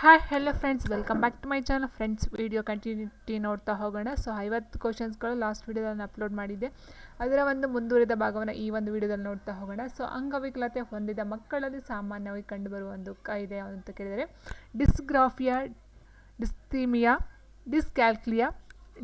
Hi hello friends welcome back to my channel friends video continuity ನೋಡ್ತಾ ಹೋಗೋಣ. So ಐವತ್ತು ಕ್ವಶನ್ಸ್ಗಳು last ವಿಡಿಯೋದಲ್ಲಿ upload ಮಾಡಿದ್ದೆ. ಅದರ ಒಂದು ಮುಂದುವರಿದ ಭಾಗವನ್ನು ಈ ಒಂದು ವಿಡಿಯೋದಲ್ಲಿ ನೋಡ್ತಾ ಹೋಗೋಣ. ಸೊ ಅಂಗವಿಕಲತೆ ಹೊಂದಿದ ಮಕ್ಕಳಲ್ಲಿ ಸಾಮಾನ್ಯವಾಗಿ ಕಂಡುಬರುವ ಒಂದು ಕಾಯಿದೆ ಅಂತ ಕೇಳಿದರೆ ಡಿಸ್ಗ್ರಾಫಿಯಾ ಡಿಸ್ತೀಮಿಯಾ ಡಿಸ್ಕ್ಯಾಲ್ಕ್ಲಿಯಾ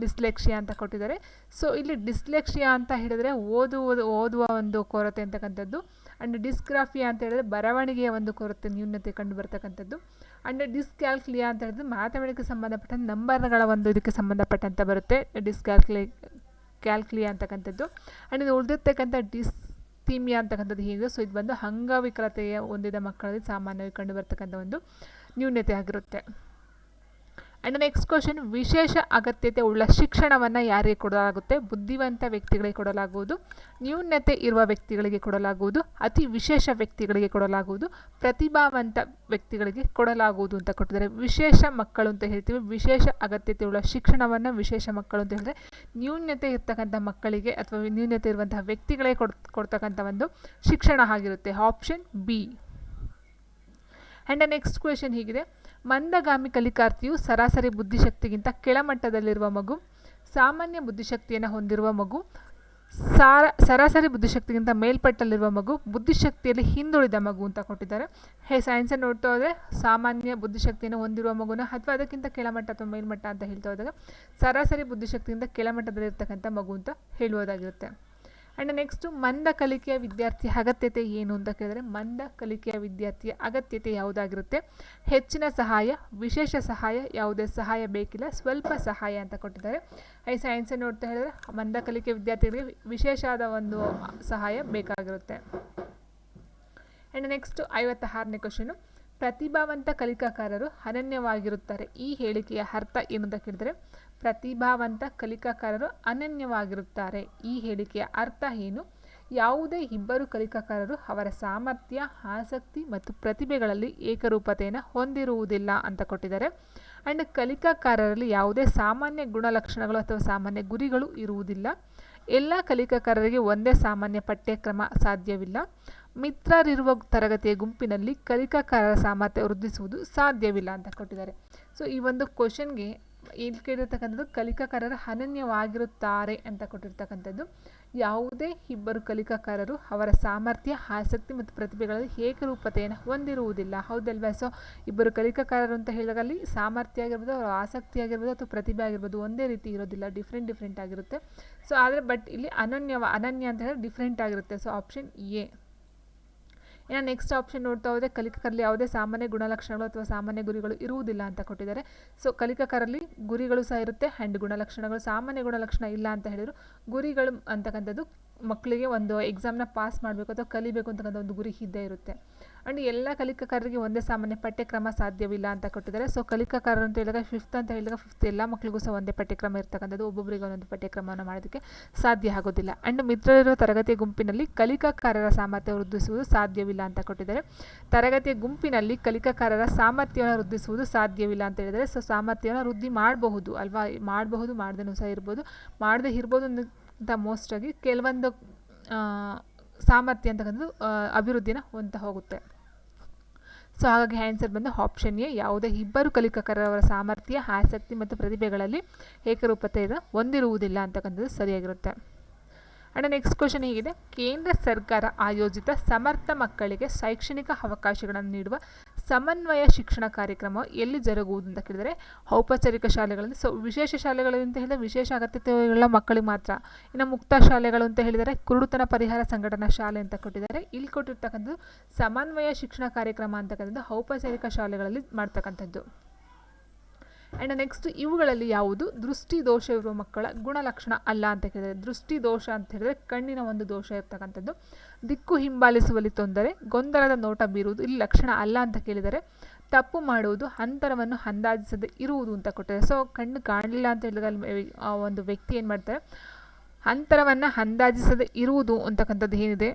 ಡಿಸ್ಲೆಕ್ಷಿಯಾ ಅಂತ ಕೊಟ್ಟಿದ್ದಾರೆ. ಸೊ ಇಲ್ಲಿ ಡಿಸ್ಲೆಕ್ಷಿಯಾ ಅಂತ ಹೇಳಿದರೆ ಓದುವುದು, ಓದುವ ಒಂದು ಕೊರತೆ ಅಂತಕ್ಕಂಥದ್ದು. ಆ್ಯಂಡ್ ಡಿಸ್ಗ್ರಾಫಿಯಾ ಅಂತ ಹೇಳಿದ್ರೆ ಬರವಣಿಗೆಯ ಒಂದು ಕೊರತೆ ನ್ಯೂನತೆ ಕಂಡು ಬರ್ತಕ್ಕಂಥದ್ದು. ಆ್ಯಂಡ್ ಡಿಸ್ಕ್ಯಾಲ್ಕ್ಲಿಯಾ ಅಂತ ಹೇಳಿದ್ರೆ ಮ್ಯಾಥಮೆಟಿಕ್ಸ್ ಸಂಬಂಧಪಟ್ಟ ನಂಬರ್ಗಳ ಒಂದು ಇದಕ್ಕೆ ಸಂಬಂಧಪಟ್ಟಂತೆ ಬರುತ್ತೆ. ಡಿಸ್ಕ್ಯಾಲ್ಕ್ಲಿ ಕ್ಯಾಲ್ಕ್ಲಿಯಾ ಅಂತಕ್ಕಂಥದ್ದು. ಆ್ಯಂಡ್ ಇದು ಉಳಿದಿರ್ತಕ್ಕಂಥ ಡಿಸ್ ಥೀಮಿಯಾ ಅಂತಕ್ಕಂಥದ್ದು ಹೀಗೆ? ಸೊ ಇದು ಬಂದು ಅಂಗವಿಕಲತೆಯ ಹೊಂದಿದ ಮಕ್ಕಳಲ್ಲಿ ಸಾಮಾನ್ಯವಾಗಿ ಕಂಡು ಬರ್ತಕ್ಕಂಥ ಒಂದು ನ್ಯೂನತೆ ಆಗಿರುತ್ತೆ. ಆ್ಯಂಡ್ ನೆಕ್ಸ್ಟ್ ಕ್ವಶನ್ ವಿಶೇಷ ಅಗತ್ಯತೆ ಉಳ್ಳ ಶಿಕ್ಷಣವನ್ನು ಯಾರಿಗೆ ಕೊಡಲಾಗುತ್ತೆ? ಬುದ್ಧಿವಂತ ವ್ಯಕ್ತಿಗಳಿಗೆ ಕೊಡಲಾಗುವುದು, ನ್ಯೂನತೆ ಇರುವ ವ್ಯಕ್ತಿಗಳಿಗೆ ಕೊಡಲಾಗುವುದು, ಅತಿ ವಿಶೇಷ ವ್ಯಕ್ತಿಗಳಿಗೆ ಕೊಡಲಾಗುವುದು, ಪ್ರತಿಭಾವಂತ ವ್ಯಕ್ತಿಗಳಿಗೆ ಕೊಡಲಾಗುವುದು ಅಂತ ಕೊಟ್ಟಿದ್ದಾರೆ. ವಿಶೇಷ ಮಕ್ಕಳು ಅಂತ ಹೇಳ್ತೀವಿ. ವಿಶೇಷ ಅಗತ್ಯತೆ ಉಳ್ಳ ಶಿಕ್ಷಣವನ್ನು ವಿಶೇಷ ಮಕ್ಕಳು ಅಂತ ಹೇಳಿದ್ರೆ ನ್ಯೂನ್ಯತೆ ಇರ್ತಕ್ಕಂಥ ಮಕ್ಕಳಿಗೆ ಅಥವಾ ನ್ಯೂನ್ಯತೆ ಇರುವಂತಹ ವ್ಯಕ್ತಿಗಳೇ ಕೊಡ್, ಕೊಡ್ತಕ್ಕಂಥ ಒಂದು ಶಿಕ್ಷಣ ಆಗಿರುತ್ತೆ. Option B and next question ಹೀಗಿದೆ. ಮಂದಗಾಮಿ ಕಲಿಕಾರ್ಥಿಯು ಸರಾಸರಿ ಬುದ್ಧಿಶಕ್ತಿಗಿಂತ ಕೆಳಮಟ್ಟದಲ್ಲಿರುವ ಮಗು, ಸಾಮಾನ್ಯ ಬುದ್ಧಿಶಕ್ತಿಯನ್ನು ಹೊಂದಿರುವ ಮಗು, ಸಾರ, ಸರಾಸರಿ ಬುದ್ಧಿಶಕ್ತಿಗಿಂತ ಮೇಲ್ಪಟ್ಟಲ್ಲಿರುವ ಮಗು ಬುದ್ಧಿಶಕ್ತಿಯಲ್ಲಿ ಹಿಂದುಳಿದ ಮಗು ಅಂತ ಕೊಟ್ಟಿದ್ದಾರೆ. ಹೇ ಸೈನ್ಸನ್ನು ನೋಡ್ತಾ ಹೋದರೆ ಸಾಮಾನ್ಯ ಬುದ್ಧಿಶಕ್ತಿಯನ್ನು ಹೊಂದಿರುವ ಮಗುನ ಅಥವಾ ಅದಕ್ಕಿಂತ ಕೆಳಮಟ್ಟ ಅಥವಾ ಮೇಲ್ಮಟ್ಟ ಅಂತ ಹೇಳ್ತಾ ಹೋದಾಗ ಸರಾಸರಿ ಬುದ್ಧಿಶಕ್ತಿಯಿಂದ ಕೆಳಮಟ್ಟದಲ್ಲಿರ್ತಕ್ಕಂಥ ಮಗು ಅಂತ ಹೇಳುವುದಾಗಿರುತ್ತೆ. ಆ್ಯಂಡ್ ನೆಕ್ಸ್ಟು ಮಂದ ಕಲಿಕೆಯ ವಿದ್ಯಾರ್ಥಿ ಅಗತ್ಯತೆ ಏನು ಅಂತ ಕೇಳಿದರೆ, ಮಂದ ಕಲಿಕೆಯ ವಿದ್ಯಾರ್ಥಿಯ ಅಗತ್ಯತೆ ಯಾವುದಾಗಿರುತ್ತೆ? ಹೆಚ್ಚಿನ ಸಹಾಯ, ವಿಶೇಷ ಸಹಾಯ, ಯಾವುದೇ ಸಹಾಯ ಬೇಕಿಲ್ಲ, ಸ್ವಲ್ಪ ಸಹಾಯ ಅಂತ ಕೊಟ್ಟಿದ್ದಾರೆ. ಐ ಸೈನ್ಸ್ ನೋಡ್ತಾ ಹೇಳಿದ್ರೆ, ಮಂದ ಕಲಿಕೆ ವಿದ್ಯಾರ್ಥಿಗಳಿಗೆ ವಿಶೇಷವಾದ ಒಂದು ಸಹಾಯ ಬೇಕಾಗಿರುತ್ತೆ. ಆ್ಯಂಡ್ ನೆಕ್ಸ್ಟು ಐವತ್ತಾರನೇ ಕ್ವಶನು ಪ್ರತಿಭಾವಂತ ಕಲಿಕಾಕಾರರು ಅನನ್ಯವಾಗಿರುತ್ತಾರೆ. ಈ ಹೇಳಿಕೆಯ ಅರ್ಥ ಏನು ಅಂತ ಕೇಳಿದರೆ ಪ್ರತಿಭಾವಂತ ಕಲಿಕಾಕಾರರು ಅನನ್ಯವಾಗಿರುತ್ತಾರೆ. ಈ ಹೇಳಿಕೆಯ ಅರ್ಥ ಏನು? ಯಾವುದೇ ಇಬ್ಬರು ಕಲಿಕಾಕಾರರು ಅವರ ಸಾಮರ್ಥ್ಯ, ಆಸಕ್ತಿ ಮತ್ತು ಪ್ರತಿಭೆಗಳಲ್ಲಿ ಏಕರೂಪತೆಯನ್ನು ಹೊಂದಿರುವುದಿಲ್ಲ ಅಂತ ಕೊಟ್ಟಿದ್ದಾರೆ. ಆ್ಯಂಡ್ ಕಲಿಕಾಕಾರರಲ್ಲಿ ಯಾವುದೇ ಸಾಮಾನ್ಯ ಗುಣಲಕ್ಷಣಗಳು ಅಥವಾ ಸಾಮಾನ್ಯ ಗುರಿಗಳು ಇರುವುದಿಲ್ಲ. ಎಲ್ಲ ಕಲಿಕಾಕಾರರಿಗೆ ಒಂದೇ ಸಾಮಾನ್ಯ ಪಠ್ಯಕ್ರಮ ಸಾಧ್ಯವಿಲ್ಲ. ಮಿತ್ರರಿರುವ ತರಗತಿಯ ಗುಂಪಿನಲ್ಲಿ ಕಲಿಕಾಕಾರರ ಸಾಮರ್ಥ್ಯ ವೃದ್ಧಿಸುವುದು ಸಾಧ್ಯವಿಲ್ಲ ಅಂತ ಕೊಟ್ಟಿದ್ದಾರೆ. ಸೊ ಈ ಒಂದು ಕ್ವಶನ್ಗೆ ಇಲ್ಲಿ ಕೇಳಿರ್ತಕ್ಕಂಥದ್ದು? ಕಲಿಕಾಕಾರರು ಅನನ್ಯವಾಗಿರುತ್ತಾರೆ ಅಂತ ಕೊಟ್ಟಿರ್ತಕ್ಕಂಥದ್ದು. ಯಾವುದೇ ಇಬ್ಬರು ಕಲಿಕಾಕಾರರು ಅವರ ಸಾಮರ್ಥ್ಯ, ಆಸಕ್ತಿ ಮತ್ತು ಪ್ರತಿಭೆಗಳಲ್ಲಿ ಏಕರೂಪತೆಯನ್ನು ಹೊಂದಿರುವುದಿಲ್ಲ. ಹೌದಲ್ವಾ? ಸೊ ಇಬ್ಬರು ಕಲಿಕಾಕಾರರು ಅಂತ ಹೇಳಿದಾಗಲ್ಲಿ ಸಾಮರ್ಥ್ಯ ಆಗಿರ್ಬೋದು, ಅವರ ಆಸಕ್ತಿ ಆಗಿರ್ಬೋದು ಅಥವಾ ಪ್ರತಿಭೆ ಆಗಿರ್ಬೋದು ಒಂದೇ ರೀತಿ ಇರೋದಿಲ್ಲ. ಡಿಫ್ರೆಂಟ್ ಡಿಫ್ರೆಂಟ್ ಆಗಿರುತ್ತೆ. ಸೊ ಆದರೆ ಬಟ್ ಇಲ್ಲಿ ಅನನ್ಯ ಅನನ್ಯ ಅಂತ ಹೇಳಿದ್ರೆ ಡಿಫ್ರೆಂಟ್ ಆಗಿರುತ್ತೆ. ಸೊ ಆಪ್ಷನ್ ಎ ಇನ್ನು ನೆಕ್ಸ್ಟ್ ಆಪ್ಷನ್ ನೋಡ್ತಾ ಹೋದರೆ ಕಲಿಕರಲ್ಲಿ ಯಾವುದೇ ಸಾಮಾನ್ಯ ಗುಣಲಕ್ಷಣಗಳು ಅಥವಾ ಸಾಮಾನ್ಯ ಗುರಿಗಳು ಇರುವುದಿಲ್ಲ ಅಂತ ಕೊಟ್ಟಿದ್ದಾರೆ. ಸೊ ಕಲಿಕಕರಲ್ಲಿ ಗುರಿಗಳು ಸಹ ಇರುತ್ತೆ ಹ್ಯಾಂಡ್ ಗುಣಲಕ್ಷಣಗಳು ಸಾಮಾನ್ಯ ಗುಣಲಕ್ಷಣ ಇಲ್ಲ ಅಂತ ಹೇಳಿದರು. ಗುರಿಗಳು ಅಂತಕ್ಕಂಥದ್ದು ಮಕ್ಕಳಿಗೆ ಒಂದು ಎಕ್ಸಾಮ್ನ ಪಾಸ್ ಮಾಡಬೇಕು ಅಥವಾ ಕಲಿಬೇಕು ಅಂತಕ್ಕಂಥ ಒಂದು ಗುರಿ ಇದ್ದೇ ಇರುತ್ತೆ. ಆ್ಯಂಡ್ ಎಲ್ಲ ಕಲಿಕಾಕಾರರಿಗೆ ಒಂದೇ ಸಾಮಾನ್ಯ ಪಠ್ಯಕ್ರಮ ಸಾಧ್ಯವಿಲ್ಲ ಅಂತ ಕೊಟ್ಟಿದ್ದಾರೆ. ಸೊ ಕಲಿಕಾಕಾರರು ಅಂತ ಹೇಳಿದಾಗ ಫಿಫ್ತ್ ಅಂತ ಹೇಳಿದಾಗ ಫಿಫ್ತ್ ಎಲ್ಲ ಮಕ್ಕಳಿಗೂ ಸಹ ಒಂದೇ ಪಠ್ಯಕ್ರಮ ಇರ್ತಕ್ಕಂಥದ್ದು. ಒಬ್ಬೊಬ್ಬರಿಗೆ ಒಂದೊಂದು ಪಠ್ಯಕ್ರಮವನ್ನು ಮಾಡೋದಕ್ಕೆ ಸಾಧ್ಯ ಆಗೋದಿಲ್ಲ. ಆ್ಯಂಡ್ ಮಿತ್ರರಿರುವ ತರಗತಿಯ ಗುಂಪಿನಲ್ಲಿ ಕಲಿಕಾಕಾರರ ಸಾಮರ್ಥ್ಯ ವೃದ್ಧಿಸುವುದು ಸಾಧ್ಯವಿಲ್ಲ ಅಂತ ಕೊಟ್ಟಿದ್ದಾರೆ. ತರಗತಿಯ ಗುಂಪಿನಲ್ಲಿ ಕಲಿಕಾಕಾರರ ಸಾಮರ್ಥ್ಯವನ್ನು ವೃದ್ಧಿಸುವುದು ಸಾಧ್ಯವಿಲ್ಲ ಅಂತ ಹೇಳಿದರೆ ಸೊ ಸಾಮರ್ಥ್ಯವನ್ನು ವೃದ್ಧಿ ಮಾಡಬಹುದು, ಅಲ್ವಾ? ಮಾಡಬಹುದು, ಮಾಡ್ದೇನೂ ಸಹ ಇರ್ಬೋದು. ಮಾಡದೇ ಇರ್ಬೋದು ಅಂತ ಆಗಿ ಕೆಲವೊಂದು ಸಾಮರ್ಥ್ಯ ಅಂತಕ್ಕಂಥದ್ದು ಅಭಿವೃದ್ಧಿನ ಹೊಂದ್ತಾ ಹೋಗುತ್ತೆ. ಸೊ ಹಾಗಾಗಿ ಆನ್ಸರ್ ಬಂದು ಆಪ್ಷನ್ ಎ ಯಾವುದೇ ಇಬ್ಬರು ಕಲಿಕಕರವರ ಸಾಮರ್ಥ್ಯ, ಆಸಕ್ತಿ ಮತ್ತು ಪ್ರತಿಭೆಗಳಲ್ಲಿ ಏಕರೂಪತೆಯನ್ನು ಹೊಂದಿರುವುದಿಲ್ಲ ಅಂತಕ್ಕಂಥದ್ದು ಸರಿಯಾಗಿರುತ್ತೆ. ಅಂಡ್ ನೆಕ್ಸ್ಟ್ ಕ್ವಶನ್ ಹೀಗಿದೆ, ಕೇಂದ್ರ ಸರ್ಕಾರ ಆಯೋಜಿತ ಸಮರ್ಥ ಮಕ್ಕಳಿಗೆ ಶೈಕ್ಷಣಿಕ ಅವಕಾಶಗಳನ್ನು ನೀಡುವ ಸಮನ್ವಯ ಶಿಕ್ಷಣ ಕಾರ್ಯಕ್ರಮ ಎಲ್ಲಿ ಜರುಗುವುದು ಅಂತ ಕೇಳಿದರೆ ಔಪಚಾರಿಕ ಶಾಲೆಗಳಲ್ಲಿ. ಸೊ ವಿಶೇಷ ಶಾಲೆಗಳು ಅಂತ ಹೇಳಿದರೆ ವಿಶೇಷ ಅಗತ್ಯತೆಗಳ ಮಕ್ಕಳಿಗೆ ಮಾತ್ರ. ಇನ್ನು ಮುಕ್ತ ಶಾಲೆಗಳು ಅಂತ ಹೇಳಿದರೆ ಕುರುಡುತನ ಪರಿಹಾರ ಸಂಘಟನಾ ಶಾಲೆ ಅಂತ ಕೊಟ್ಟಿದ್ದಾರೆ. ಇಲ್ಲಿ ಕೊಟ್ಟಿರ್ತಕ್ಕಂಥದ್ದು ಸಮನ್ವಯ ಶಿಕ್ಷಣ ಕಾರ್ಯಕ್ರಮ ಅಂತಕ್ಕಂಥದ್ದು ಔಪಚಾರಿಕ ಶಾಲೆಗಳಲ್ಲಿ ಮಾಡ್ತಕ್ಕಂಥದ್ದು. ಆ್ಯಂಡ್ ನೆಕ್ಸ್ಟ್ ಇವುಗಳಲ್ಲಿ ಯಾವುದು? ದೃಷ್ಟಿ ದೋಷ ಇರುವ ಮಕ್ಕಳ ಗುಣಲಕ್ಷಣ ಅಲ್ಲ ಅಂತ ಕೇಳಿದರೆ, ದೃಷ್ಟಿ ದೋಷ ಅಂತ ಹೇಳಿದರೆ ಕಣ್ಣಿನ ಒಂದು ದೋಷ ಇರ್ತಕ್ಕಂಥದ್ದು. ದಿಕ್ಕು ಹಿಂಬಾಲಿಸುವಲ್ಲಿ ತೊಂದರೆ, ಗೊಂದಲದ ನೋಟ ಬೀರುವುದು, ಇಲ್ಲಿ ಲಕ್ಷಣ ಅಲ್ಲ ಅಂತ ಕೇಳಿದರೆ ತಪ್ಪು ಮಾಡುವುದು, ಅಂತರವನ್ನು ಅಂದಾಜಿಸದೆ ಇರುವುದು ಅಂತ ಕೊಟ್ಟಿದ್ದಾರೆ. ಸೊ ಕಣ್ಣು ಕಾಣಲಿಲ್ಲ ಅಂತ ಹೇಳಿದಾಗ ಆ ಒಂದು ವ್ಯಕ್ತಿ ಏನು ಮಾಡ್ತಾರೆ? ಅಂತರವನ್ನು ಅಂದಾಜಿಸದೆ ಇರುವುದು ಅಂತಕ್ಕಂಥದ್ದು ಏನಿದೆ?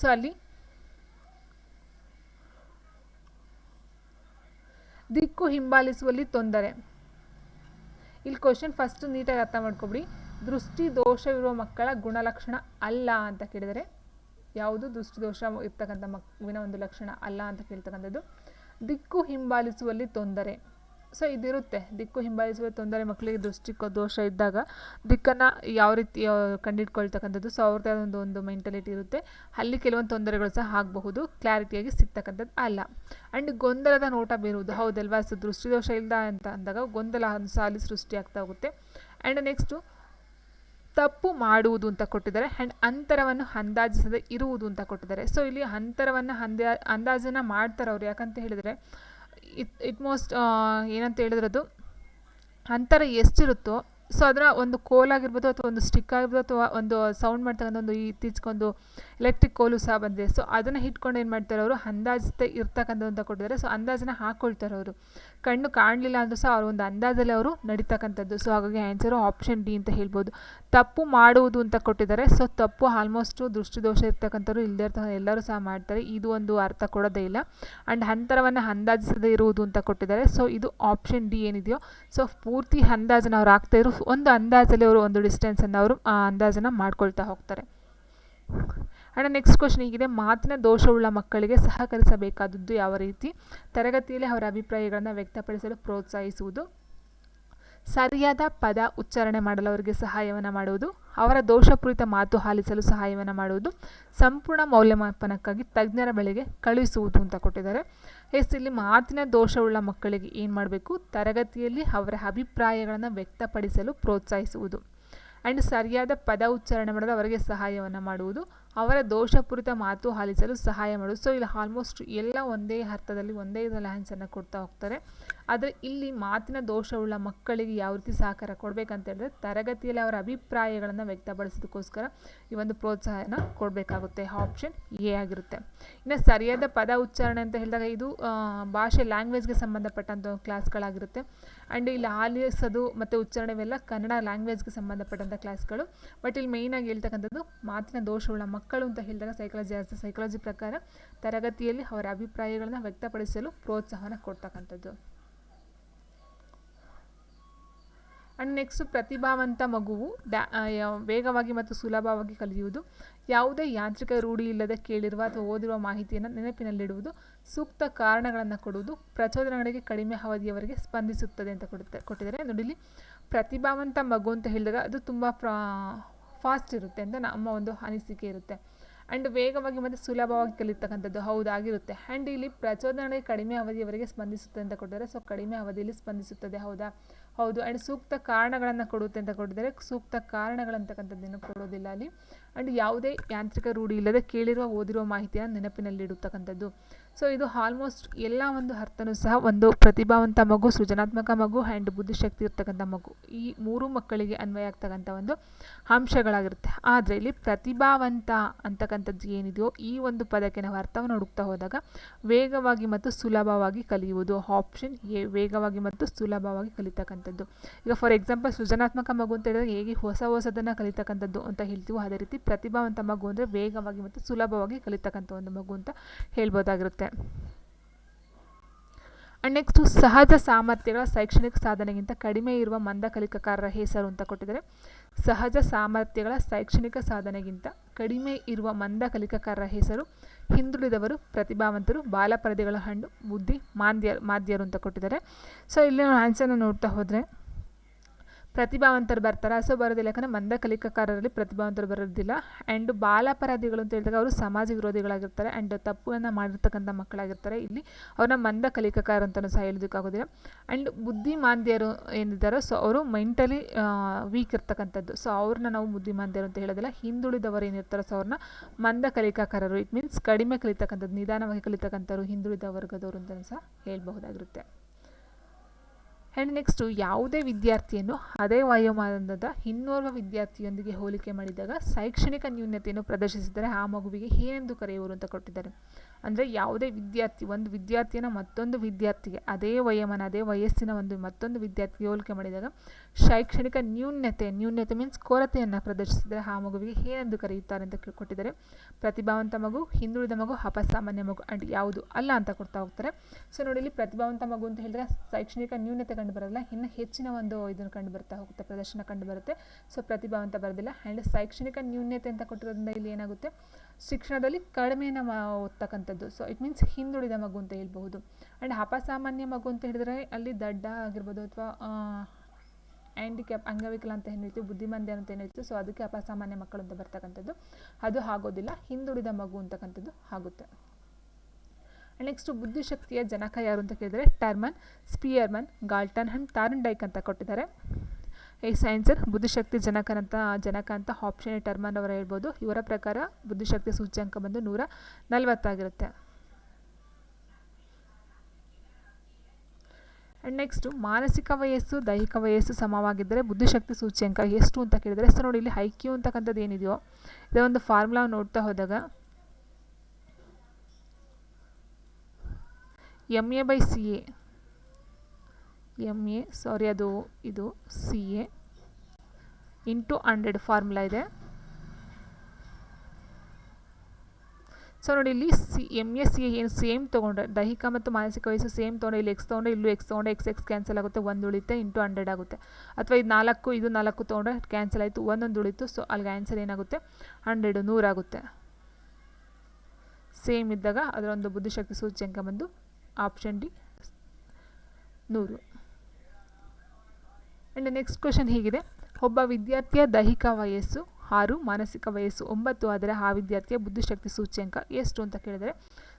ಸೊ ಅಲ್ಲಿ ದಿಕ್ಕು ಹಿಂಬಾಲಿಸುವಲ್ಲಿ ತೊಂದರೆ. ಇಲ್ಲಿ ಕ್ವಶನ್ ಫಸ್ಟ್ ನೀಟಾಗಿ ಅರ್ಥ ಮಾಡ್ಕೊಬಿಡಿ. ದೃಷ್ಟಿ ದೋಷವಿರುವ ಮಕ್ಕಳ ಗುಣಲಕ್ಷಣ ಅಲ್ಲ ಅಂತ ಕೇಳಿದರೆ, ಯಾವುದು ದೃಷ್ಟಿ ದೋಷ ಇರ್ತಕ್ಕಂಥ ಮಗುವಿನ ಒಂದು ಲಕ್ಷಣ ಅಲ್ಲ ಅಂತ ಕೇಳ್ತಕ್ಕಂಥದ್ದು. ದಿಕ್ಕು ಹಿಂಬಾಲಿಸುವಲ್ಲಿ ತೊಂದರೆ. ಸೊ ಇದಿರುತ್ತೆ. ದಿಕ್ಕು ಹಿಂಬಾಲಿಸುವ ತೊಂದರೆ ಮಕ್ಕಳಿಗೆ ದೃಷ್ಟಿ ದೋಷ ಇದ್ದಾಗ ದಿಕ್ಕನ್ನು ಯಾವ ರೀತಿ ಕಂಡಿಟ್ಕೊಳ್ತಕ್ಕಂಥದ್ದು ಸೊ ಅವ್ರದ್ದೇ ಒಂದು ಒಂದು ಮೆಂಟಲಿಟಿ ಇರುತ್ತೆ. ಅಲ್ಲಿ ಕೆಲವೊಂದು ತೊಂದರೆಗಳು ಸಹ ಆಗಬಹುದು. ಕ್ಲಾರಿಟಿಯಾಗಿ ಸಿಗ್ತಕ್ಕಂಥದ್ದು ಅಲ್ಲ. ಆ್ಯಂಡ್ ಗೊಂದಲದ ನೋಟ ಬೀರುವುದು. ಹೌದಲ್ವಾ? ಸೊ ದೃಷ್ಟಿದೋಷ ಇಲ್ಲ ಅಂತ ಅಂದಾಗ ಗೊಂದಲ ಸಹ ಅಲ್ಲಿ ಸೃಷ್ಟಿಯಾಗ್ತಾ ಹೋಗುತ್ತೆ. ಆ್ಯಂಡ್ ನೆಕ್ಸ್ಟು ತಪ್ಪು ಮಾಡುವುದು ಅಂತ ಕೊಟ್ಟಿದ್ದಾರೆ. ಆ್ಯಂಡ್ ಅಂತರವನ್ನು ಅಂದಾಜಿಸದೆ ಇರುವುದು ಅಂತ ಕೊಟ್ಟಿದ್ದಾರೆ. ಸೊ ಇಲ್ಲಿ ಅಂತರವನ್ನು ಅಂದ ಅಂದಾಜನ್ನು ಮಾಡ್ತಾರೆ ಅವ್ರು ಯಾಕಂತ ಹೇಳಿದರೆ ಇಟ್ ಇಟ್ ಮೋಸ್ಟ್ ಏನಂತ ಹೇಳಿದ್ರೆ ಅದು ಅಂತರ ಎಷ್ಟಿರುತ್ತೋ ಸೊ ಅದರ ಒಂದು ಕೋಲಾಗಿರ್ಬೋದು ಅಥವಾ ಒಂದು ಸ್ಟಿಕ್ ಆಗಿರ್ಬೋದು ಅಥವಾ ಒಂದು ಸೌಂಡ್ ಮಾಡ್ತಕ್ಕಂಥ ಒಂದು ಇತ್ತೀಚೆಗೊಂದು ಎಲೆಕ್ಟ್ರಿಕ್ ಕೋಲು ಸಹ ಬಂದಿದೆ. ಸೊ ಅದನ್ನು ಇಟ್ಕೊಂಡು ಏನು ಮಾಡ್ತಾರೆ ಅವರು? ಅಂದಾಜದೇ ಇರ್ತಕ್ಕಂಥದ್ದು ಅಂತ ಕೊಟ್ಟಿದ್ದಾರೆ. ಸೊ ಅಂದಾಜನ್ನ ಹಾಕ್ಕೊಳ್ತಾರೆ ಅವರು. ಕಣ್ಣು ಕಾಣಲಿಲ್ಲ ಅಂದರೂ ಸಹ ಅವ್ರ ಒಂದು ಅಂದಾಜಲ್ಲಿ ಅವರು ನಡೀತಕ್ಕಂಥದ್ದು. ಸೊ ಹಾಗಾಗಿ ಆನ್ಸರು ಆಪ್ಷನ್ ಡಿ ಅಂತ ಹೇಳ್ಬೋದು. ತಪ್ಪು ಮಾಡುವುದು ಅಂತ ಕೊಟ್ಟಿದ್ದಾರೆ. ಸೊ ತಪ್ಪು ಆಲ್ಮೋಸ್ಟು ದೃಷ್ಟಿದೋಷ ಇರ್ತಕ್ಕಂಥವ್ರು ಇಲ್ಲದೇ ಇರ್ತಕ್ಕಂಥ ಎಲ್ಲರೂ ಸಹ ಮಾಡ್ತಾರೆ. ಇದು ಒಂದು ಅರ್ಥ ಕೊಡೋದೇ ಇಲ್ಲ. ಆ್ಯಂಡ್ ಅಂತರವನ್ನು ಅಂದಾಜಿಸದೇ ಇರುವುದು ಅಂತ ಕೊಟ್ಟಿದ್ದಾರೆ. ಸೊ ಇದು ಆಪ್ಷನ್ ಡಿ ಏನಿದೆಯೋ? ಸೊ ಪೂರ್ತಿ ಅಂದಾಜನ್ನು ಅವ್ರು ಆಗ್ತಾ ಇರೋ ಒಂದು ಅಂದಾಜಲ್ಲಿ ಅವರು ಒಂದು ಡಿಸ್ಟೆನ್ಸನ್ನು ಅವರು, ಆ ಅಂದಾಜನ್ನು ಮಾಡ್ಕೊಳ್ತಾ ಹೋಗ್ತಾರೆ. ಆ್ಯಂಡ್ ನೆಕ್ಸ್ಟ್ ಕ್ವಶನ್ ಹೀಗಿದೆ. ಮಾತಿನ ದೋಷವುಳ್ಳ ಮಕ್ಕಳಿಗೆ ಸಹಕರಿಸಬೇಕಾದದ್ದು ಯಾವ ರೀತಿ? ತರಗತಿಯಲ್ಲಿ ಅವರ ಅಭಿಪ್ರಾಯಗಳನ್ನು ವ್ಯಕ್ತಪಡಿಸಲು ಪ್ರೋತ್ಸಾಹಿಸುವುದು. ಸರಿಯಾದ ಪದ ಉಚ್ಚಾರಣೆ ಮಾಡಲು ಅವರಿಗೆ ಸಹಾಯವನ್ನು ಮಾಡುವುದು. ಅವರ ದೋಷಪೂರಿತ ಮಾತು ಹಾಲಿಸಲು ಸಹಾಯವನ್ನು ಮಾಡುವುದು. ಸಂಪೂರ್ಣ ಮೌಲ್ಯಮಾಪನಕ್ಕಾಗಿ ತಜ್ಞರ ಬಳಿಗೆ ಕಳುಹಿಸುವುದು ಅಂತ ಕೊಟ್ಟಿದ್ದಾರೆ. ಎಸ್ ಇಲ್ಲಿ ಮಾತಿನ ದೋಷವುಳ್ಳ ಮಕ್ಕಳಿಗೆ ಏನು ಮಾಡಬೇಕು? ತರಗತಿಯಲ್ಲಿ ಅವರ ಅಭಿಪ್ರಾಯಗಳನ್ನು ವ್ಯಕ್ತಪಡಿಸಲು ಪ್ರೋತ್ಸಾಹಿಸುವುದು. ಆ್ಯಂಡ್ ಸರಿಯಾದ ಪದ ಉಚ್ಚಾರಣೆ ಮಾಡಲು ಅವರಿಗೆ ಸಹಾಯವನ್ನು ಮಾಡುವುದು. ಅವರ ದೋಷಪೂರಿತ ಮಾತು ಆಲಿಸಲು ಸಹಾಯ ಮಾಡುವುದು. ಸೊ ಇಲ್ಲಿ ಆಲ್ಮೋಸ್ಟ್ ಎಲ್ಲ ಒಂದೇ ಅರ್ಥದಲ್ಲಿ ಒಂದೇ ಇದರಲ್ಲಿ ಆನ್ಸರ್ನ ಕೊಡ್ತಾ ಹೋಗ್ತಾರೆ. ಆದರೆ ಇಲ್ಲಿ ಮಾತಿನ ದೋಷವುಳ್ಳ ಮಕ್ಕಳಿಗೆ ಯಾವ ರೀತಿ ಸಹಕಾರ ಕೊಡಬೇಕಂತ ಹೇಳಿದ್ರೆ ತರಗತಿಯಲ್ಲಿ ಅವರ ಅಭಿಪ್ರಾಯಗಳನ್ನು ವ್ಯಕ್ತಪಡಿಸೋದಕ್ಕೋಸ್ಕರ ಈ ಒಂದು ಪ್ರೋತ್ಸಾಹನ ಕೊಡಬೇಕಾಗುತ್ತೆ. ಆಪ್ಷನ್ ಎ ಆಗಿರುತ್ತೆ. ಇನ್ನು ಸರಿಯಾದ ಪದ ಉಚ್ಚಾರಣೆ ಅಂತ ಹೇಳಿದಾಗ ಇದು ಭಾಷೆ ಲ್ಯಾಂಗ್ವೇಜ್ಗೆ ಸಂಬಂಧಪಟ್ಟಂಥ ಕ್ಲಾಸ್ಗಳಾಗಿರುತ್ತೆ ಆ್ಯಂಡ್ ಇಲ್ಲಿ ಆಲಿಸೋದು ಮತ್ತು ಉಚ್ಚಾರಣೆವೆಲ್ಲ ಕನ್ನಡ ಲ್ಯಾಂಗ್ವೇಜ್ಗೆ ಸಂಬಂಧಪಟ್ಟಂಥ ಕ್ಲಾಸ್ಗಳು ಬಟ್ ಇಲ್ಲಿ ಮೇಯ್ನಾಗಿ ಹೇಳ್ತಕ್ಕಂಥದ್ದು ಮಾತಿನ ದೋಷವುಳ್ಳ ಮಕ್ಕಳು ಅಂತ ಹೇಳಿದಾಗ ಸೈಕಾಲಜಿ ಸೈಕಾಲಜಿ ಪ್ರಕಾರ ತರಗತಿಯಲ್ಲಿ ಅವರ ಅಭಿಪ್ರಾಯಗಳನ್ನು ವ್ಯಕ್ತಪಡಿಸಲು ಪ್ರೋತ್ಸಾಹನ ಕೊಡ್ತಕ್ಕಂಥದ್ದು. ಆ್ಯಂಡ್ ನೆಕ್ಸ್ಟ್ ಪ್ರತಿಭಾವಂತ ಮಗುವು ಡ್ಯಾ ವೇಗವಾಗಿ ಮತ್ತು ಸುಲಭವಾಗಿ ಕಲಿಯುವುದು. ಯಾವುದೇ ಯಾಂತ್ರಿಕ ರೂಢಿ ಇಲ್ಲದೆ ಕೇಳಿರುವ ಅಥವಾ ಓದಿರುವ ಮಾಹಿತಿಯನ್ನು ನೆನಪಿನಲ್ಲಿಡುವುದು. ಸೂಕ್ತ ಕಾರಣಗಳನ್ನು ಕೊಡುವುದು ಪ್ರಚೋದನೆಗಳಿಗೆ ಕಡಿಮೆ ಅವಧಿಯವರೆಗೆ ಸ್ಪಂದಿಸುತ್ತದೆ ಅಂತ ಕೊಡುತ್ತೆ, ಕೊಟ್ಟಿದ್ದಾರೆ. ನೋಡಿಲಿ ಪ್ರತಿಭಾವಂತ ಮಗು ಅಂತ ಹೇಳಿದಾಗ ಅದು ತುಂಬ ಪ್ರಾ ಫಾಸ್ಟ್ ಇರುತ್ತೆ ಅಂತ ನಮ್ಮ ಒಂದು ಅನಿಸಿಕೆ ಇರುತ್ತೆ. ಆ್ಯಂಡ್ ವೇಗವಾಗಿ ಮತ್ತು ಸುಲಭವಾಗಿ ಕಲಿತಕ್ಕಂಥದ್ದು ಹೌದಾಗಿರುತ್ತೆ ಆ್ಯಂಡ್ ಇಲ್ಲಿ ಪ್ರಚೋದನೆ ಕಡಿಮೆ ಅವಧಿಯವರೆಗೆ ಸ್ಪಂದಿಸುತ್ತದೆ ಅಂತ ಕೊಟ್ಟಿದ್ದಾರೆ. ಸೊ ಕಡಿಮೆ ಅವಧಿಯಲ್ಲಿ ಸ್ಪಂದಿಸುತ್ತದೆ, ಹೌದಾ? ಹೌದು ಆ್ಯಂಡ್ ಸೂಕ್ತ ಕಾರಣಗಳನ್ನು ಕೊಡುತ್ತೆ ಅಂತ ಕೊಟ್ಟಿದ್ದಾರೆ. ಸೂಕ್ತ ಕಾರಣಗಳಂತಕ್ಕಂಥದ್ದನ್ನು ಕೊಡೋದಿಲ್ಲ ಅಲ್ಲಿ. ಆ್ಯಂಡ್ ಯಾವುದೇ ಯಾಂತ್ರಿಕ ರೂಢಿ ಇಲ್ಲದೆ ಕೇಳಿರುವ, ಓದಿರುವ ಮಾಹಿತಿಯನ್ನು ನೆನಪಿನಲ್ಲಿಡುತ್ತಕ್ಕಂಥದ್ದು ಸೊ ಇದು ಆಲ್ಮೋಸ್ಟ್ ಎಲ್ಲ ಒಂದು ಅರ್ಥನೂ ಸಹ ಒಂದು ಪ್ರತಿಭಾವಂತ ಮಗು, ಸೃಜನಾತ್ಮಕ ಮಗು ಆ್ಯಂಡ್ ಬುದ್ಧಿಶಕ್ತಿ ಇರ್ತಕ್ಕಂಥ ಮಗು. ಈ ಮೂರು ಮಕ್ಕಳಿಗೆ ಅನ್ವಯ ಆಗ್ತಕ್ಕಂಥ ಒಂದು ಅಂಶಗಳಾಗಿರುತ್ತೆ. ಆದರೆ ಇಲ್ಲಿ ಪ್ರತಿಭಾವಂತ ಅಂತಕ್ಕಂಥದ್ದು ಏನಿದೆಯೋ ಈ ಒಂದು ಪದಕ್ಕೆ ನಾವು ಅರ್ಥವನ್ನು ಹುಡುಕ್ತಾ ಹೋದಾಗ ವೇಗವಾಗಿ ಮತ್ತು ಸುಲಭವಾಗಿ ಕಲಿಯುವುದು. ಆಪ್ಷನ್ ಎ ವೇಗವಾಗಿ ಮತ್ತು ಸುಲಭವಾಗಿ ಕಲಿತಕ್ಕಂಥದ್ದು. ಈಗ ಫಾರ್ ಎಕ್ಸಾಂಪಲ್ ಸೃಜನಾತ್ಮಕ ಮಗು ಅಂತ ಹೇಳಿದ್ರೆ ಹೇಗೆ ಹೊಸ ಹೊಸದನ್ನು ಕಲಿತಕ್ಕಂಥದ್ದು ಅಂತ ಹೇಳ್ತೀವೋ ಅದೇ ರೀತಿ ಪ್ರತಿಭಾವಂತ ಮಗು ಅಂದರೆ ವೇಗವಾಗಿ ಮತ್ತು ಸುಲಭವಾಗಿ ಕಲಿತಕ್ಕಂಥ ಒಂದು ಮಗು ಅಂತ ಹೇಳ್ಬೋದಾಗಿರುತ್ತೆ. ಆ್ಯಂಡ್ ನೆಕ್ಸ್ಟು ಸಹಜ ಸಾಮರ್ಥ್ಯಗಳ ಶೈಕ್ಷಣಿಕ ಸಾಧನೆಗಿಂತ ಕಡಿಮೆ ಇರುವ ಮಂದ ಕಲಿಕಾಕಾರರ ಹೆಸರು ಅಂತ ಕೊಟ್ಟಿದ್ದಾರೆ. ಸಹಜ ಸಾಮರ್ಥ್ಯಗಳ ಶೈಕ್ಷಣಿಕ ಸಾಧನೆಗಿಂತ ಕಡಿಮೆ ಇರುವ ಮಂದ ಕಲಿಕಾರರ ಹೆಸರು ಹಿಂದುಳಿದವರು, ಪ್ರತಿಭಾವಂತರು ಬಾಲಪರದೆಗಳ ಹಣ್ಣು, ಬುದ್ಧಿ, ಮಾಂದ್ಯ ಮಾಧ್ಯರು ಅಂತ ಕೊಟ್ಟಿದ್ದಾರೆ. ಸೊ ಇಲ್ಲಿ ನಾವು ಆನ್ಸರ್ನ ನೋಡ್ತಾ ಹೋದರೆ ಪ್ರತಿಭಾವಂತರು ಬರ್ತಾರೆ? ಸೊ ಬರೋದಿಲ್ಲ. ಯಾಕಂದರೆ ಮಂದ ಕಲಿಕಾರರಲ್ಲಿ ಪ್ರತಿಭಾವಂತರು ಬರೋದಿಲ್ಲ. ಆ್ಯಂಡ್ ಬಾಲಾಪರಾಧಿಗಳು ಅಂತ ಹೇಳಿದಾಗ ಅವರು ಸಮಾಜ ವಿರೋಧಿಗಳಾಗಿರ್ತಾರೆ. ಆ್ಯಂಡ್ ತಪ್ಪನ್ನು ಮಾಡಿರ್ತಕ್ಕಂಥ ಮಕ್ಕಳಾಗಿರ್ತಾರೆ. ಇಲ್ಲಿ ಅವ್ರನ್ನ ಮಂದ ಕಲಿಕಾಕಾರ ಅಂತಲೂ ಸಹ ಹೇಳೋದಕ್ಕಾಗೋದಿಲ್ಲ. ಆ್ಯಂಡ್ ಬುದ್ಧಿಮಾಂದ್ಯರು ಏನಿದ್ದಾರೋ ಸೊ ಅವರು ಮೆಂಟಲಿ ವೀಕ್ ಇರ್ತಕ್ಕಂಥದ್ದು. ಸೊ ಅವ್ರನ್ನ ನಾವು ಬುದ್ಧಿಮಾಂದ್ಯರು ಅಂತ ಹೇಳೋದಿಲ್ಲ. ಹಿಂದುಳಿದವರು ಏನಿರ್ತಾರೋ ಸೊ ಅವ್ರನ್ನ ಮಂದ ಕಲಿಕಾಕಾರರು. ಇಟ್ ಮೀನ್ಸ್ ಕಡಿಮೆ ಕಲಿತಕ್ಕಂಥದ್ದು, ನಿಧಾನವಾಗಿ ಕಲಿತಕ್ಕಂಥವ್ರು ಹಿಂದುಳಿದ ವರ್ಗದವರು ಅಂತಲೂ ಸಹ ಹೇಳ್ಬಹುದಾಗಿರುತ್ತೆ. ಆ್ಯಂಡ್ ನೆಕ್ಸ್ಟು ಯಾವುದೇ ವಿದ್ಯಾರ್ಥಿಯನ್ನು ಅದೇ ವಯೋಮಾನದ ಇನ್ನೋರ್ವ ವಿದ್ಯಾರ್ಥಿಯೊಂದಿಗೆ ಹೋಲಿಕೆ ಮಾಡಿದಾಗ ಶೈಕ್ಷಣಿಕ ನ್ಯೂನ್ಯತೆಯನ್ನು ಪ್ರದರ್ಶಿಸಿದರೆ ಆ ಮಗುವಿಗೆ ಏನೆಂದು ಕರೆಯುವರು ಅಂತ ಕೊಟ್ಟಿದ್ದಾರೆ. ಅಂದರೆ ಯಾವುದೇ ವಿದ್ಯಾರ್ಥಿ, ಒಂದು ವಿದ್ಯಾರ್ಥಿಯನ್ನು ಮತ್ತೊಂದು ವಿದ್ಯಾರ್ಥಿಗೆ, ಅದೇ ವಯೋಮಾನ, ಅದೇ ವಯಸ್ಸಿನ ಒಂದು ಮತ್ತೊಂದು ವಿದ್ಯಾರ್ಥಿಗೆ ಹೋಲಿಕೆ ಮಾಡಿದಾಗ ಶೈಕ್ಷಣಿಕ ನ್ಯೂನ್ಯತೆ ನ್ಯೂನ್ಯತೆ ಮೀನ್ಸ್ ಕೊರತೆಯನ್ನು ಪ್ರದರ್ಶಿಸಿದರೆ ಆ ಮಗುವಿಗೆ ಏನೆಂದು ಕರೆಯುತ್ತಾರೆ ಅಂತ ಕೊಟ್ಟಿದ್ದಾರೆ. ಪ್ರತಿಭಾವಂತ ಮಗು, ಹಿಂದುಳಿದ ಮಗು, ಅಪಸಾಮಾನ್ಯ ಮಗು ಅಂಡ್ ಯಾವುದು ಅಲ್ಲ ಅಂತ ಕೊಡ್ತಾ ಹೋಗ್ತಾರೆ. ಸೊ ನೋಡಿ, ಇಲ್ಲಿ ಪ್ರತಿಭಾವಂತ ಮಗು ಅಂತ ಹೇಳಿದ್ರೆ ಶೈಕ್ಷಣಿಕ ನ್ಯೂನತೆ ಕಂಡು ಬರೋಲ್ಲ ಇನ್ನು ಹೆಚ್ಚಿನ ಒಂದು ಇದನ್ನು ಕಂಡು ಬರ್ತಾ ಹೋಗುತ್ತೆ, ಪ್ರದರ್ಶನ ಕಂಡು ಬರುತ್ತೆ. ಸೊ ಪ್ರತಿಭಾವಂತ ಬರೋದಿಲ್ಲ. ಆ್ಯಂಡ್ ಶೈಕ್ಷಣಿಕ ನ್ಯೂನ್ಯತೆ ಅಂತ ಕೊಟ್ಟಿರೋದ್ರಿಂದ ಇಲ್ಲಿ ಏನಾಗುತ್ತೆ? ಶಿಕ್ಷಣದಲ್ಲಿ ಕಡಿಮೆನ ಓದ್ತಕ್ಕಂಥದ್ದು. ಸೊ ಇಟ್ ಮೀನ್ಸ್ ಹಿಂದುಳಿದ ಮಗು ಅಂತ ಹೇಳ್ಬಹುದು. ಆ್ಯಂಡ್ ಅಪಸಾಮಾನ್ಯ ಮಗು ಅಂತ ಹೇಳಿದ್ರೆ ಅಲ್ಲಿ ದಡ್ಡ ಆಗಿರ್ಬೋದು ಅಥವಾ ಹ್ಯಾಂಡಿಕ್ಯಾಪ್ ಅಂಗವಿಕಲ ಅಂತ ಏನು ಹೇಳ್ತೀವಿ, ಬುದ್ಧಿಮಾಂದ್ಯ ಅಂತ ಏನು ಹೇಳ್ತೀವಿ. ಸೊ ಅದಕ್ಕೆ ಅಪಸಾಮಾನ್ಯ ಮಕ್ಕಳು ಅಂತ ಬರ್ತಕ್ಕಂಥದ್ದು. ಅದು ಆಗೋದಿಲ್ಲ. ಹಿಂದುಳಿದ ಮಗು ಅಂತಕ್ಕಂಥದ್ದು ಆಗುತ್ತೆ. ನೆಕ್ಸ್ಟ್ ಬುದ್ಧಿಶಕ್ತಿಯ ಜನಕ ಯಾರು ಅಂತ ಕೇಳಿದರೆ ಟರ್ಮನ್, ಸ್ಪಿಯರ್ಮನ್, ಗಾಲ್ಟನ್ ಟಾರನ್ ಡೈಕ್ ಅಂತ ಕೊಟ್ಟಿದ್ದಾರೆ. ಈ ಸೈನ್ಸರ್ ಬುದ್ಧಿಶಕ್ತಿ ಜನಕನಂತ, ಜನಕ ಅಂತ ಆಪ್ಷನ್ ಟರ್ಮನ್ ಅವರು ಹೇಳ್ಬೋದು. ಇವರ ಪ್ರಕಾರ ಬುದ್ಧಿಶಕ್ತಿ ಸೂಚ್ಯಂಕ ಬಂದು ನೂರ ನಲವತ್ತಾಗಿರುತ್ತೆ ಆ್ಯಂಡ್ ನೆಕ್ಸ್ಟು ಮಾನಸಿಕ ವಯಸ್ಸು, ದೈಹಿಕ ವಯಸ್ಸು ಸಮವಾಗಿದ್ದರೆ ಬುದ್ಧಿಶಕ್ತಿ ಸೂಚ್ಯಂಕ ಎಷ್ಟು ಅಂತ ಕೇಳಿದರೆ ಸೊ ನೋಡಿ ಇಲ್ಲಿ ಹೈಕ್ಯೂ ಅಂತಕ್ಕಂಥದ್ದು ಏನಿದೆಯೋ ಇದರ ಒಂದು ಫಾರ್ಮುಲಾ ನೋಡ್ತಾ ಹೋದಾಗ M A by C A M A sorry ಅದು, ಇದು C A into hundred formula ಇದೆ. ಸೊ ನೋಡಿ, ಇಲ್ಲಿ ಸಿ ಎಂ ಎ ಸಿ ಏನು ಸೇಮ್ ತೊಗೊಂಡ್ರೆ, ದೈಹಿಕ ಮತ್ತು ಮಾನಸಿಕ ವಯಸ್ಸು ಸೇಮ್ ತೊಗೊಂಡ್ರೆ, ಇಲ್ಲಿ ಎಕ್ಸ್ ತೊಗೊಂಡ್ರೆ, ಇಲ್ಲೂ ಎಕ್ಸ್ ತೊಗೊಂಡ್ರೆ ಎಕ್ಸ್ ಎಕ್ಸ್ ಕ್ಯಾನ್ಸಲ್ ಆಗುತ್ತೆ, ಒಂದು ಉಳಿತೆ ಇಂಟು ಹಂಡ್ರೆಡ್ ಆಗುತ್ತೆ. ಅಥವಾ ಇದು ನಾಲ್ಕು ಇದು ನಾಲ್ಕು ತೊಗೊಂಡ್ರೆ ಕ್ಯಾನ್ಸಲ್ ಆಯಿತು, ಒಂದೊಂದು ಉಳಿತು ಸೊ ಅಲ್ಲಿಗೆ ಆನ್ಸರ್ ಏನಾಗುತ್ತೆ? ಹಂಡ್ರೆಡ್ ನೂರಾಗುತ್ತೆ ಸೇಮ್ ಇದ್ದಾಗ ಅದರ ಒಂದು ಬುದ್ಧಿಶಕ್ತಿ ಸೂಚ್ಯಂಕ ಬಂದು ಆಪ್ಷನ್ ಡಿ. ನೂರು. ಆ್ಯಂಡ್ ನೆಕ್ಸ್ಟ್ ಕ್ವಶನ್ ಹೀಗಿದೆ. ಒಬ್ಬ ವಿದ್ಯಾರ್ಥಿಯ ದೈಹಿಕ ವಯಸ್ಸು ಆರು, ಮಾನಸಿಕ ವಯಸ್ಸು ಒಂಬತ್ತು, ಆದರೆ ಆ ವಿದ್ಯಾರ್ಥಿಯ ಬುದ್ಧಿಶಕ್ತಿ ಸೂಚ್ಯಂಕ ಎಷ್ಟು ಅಂತ ಕೇಳಿದರೆ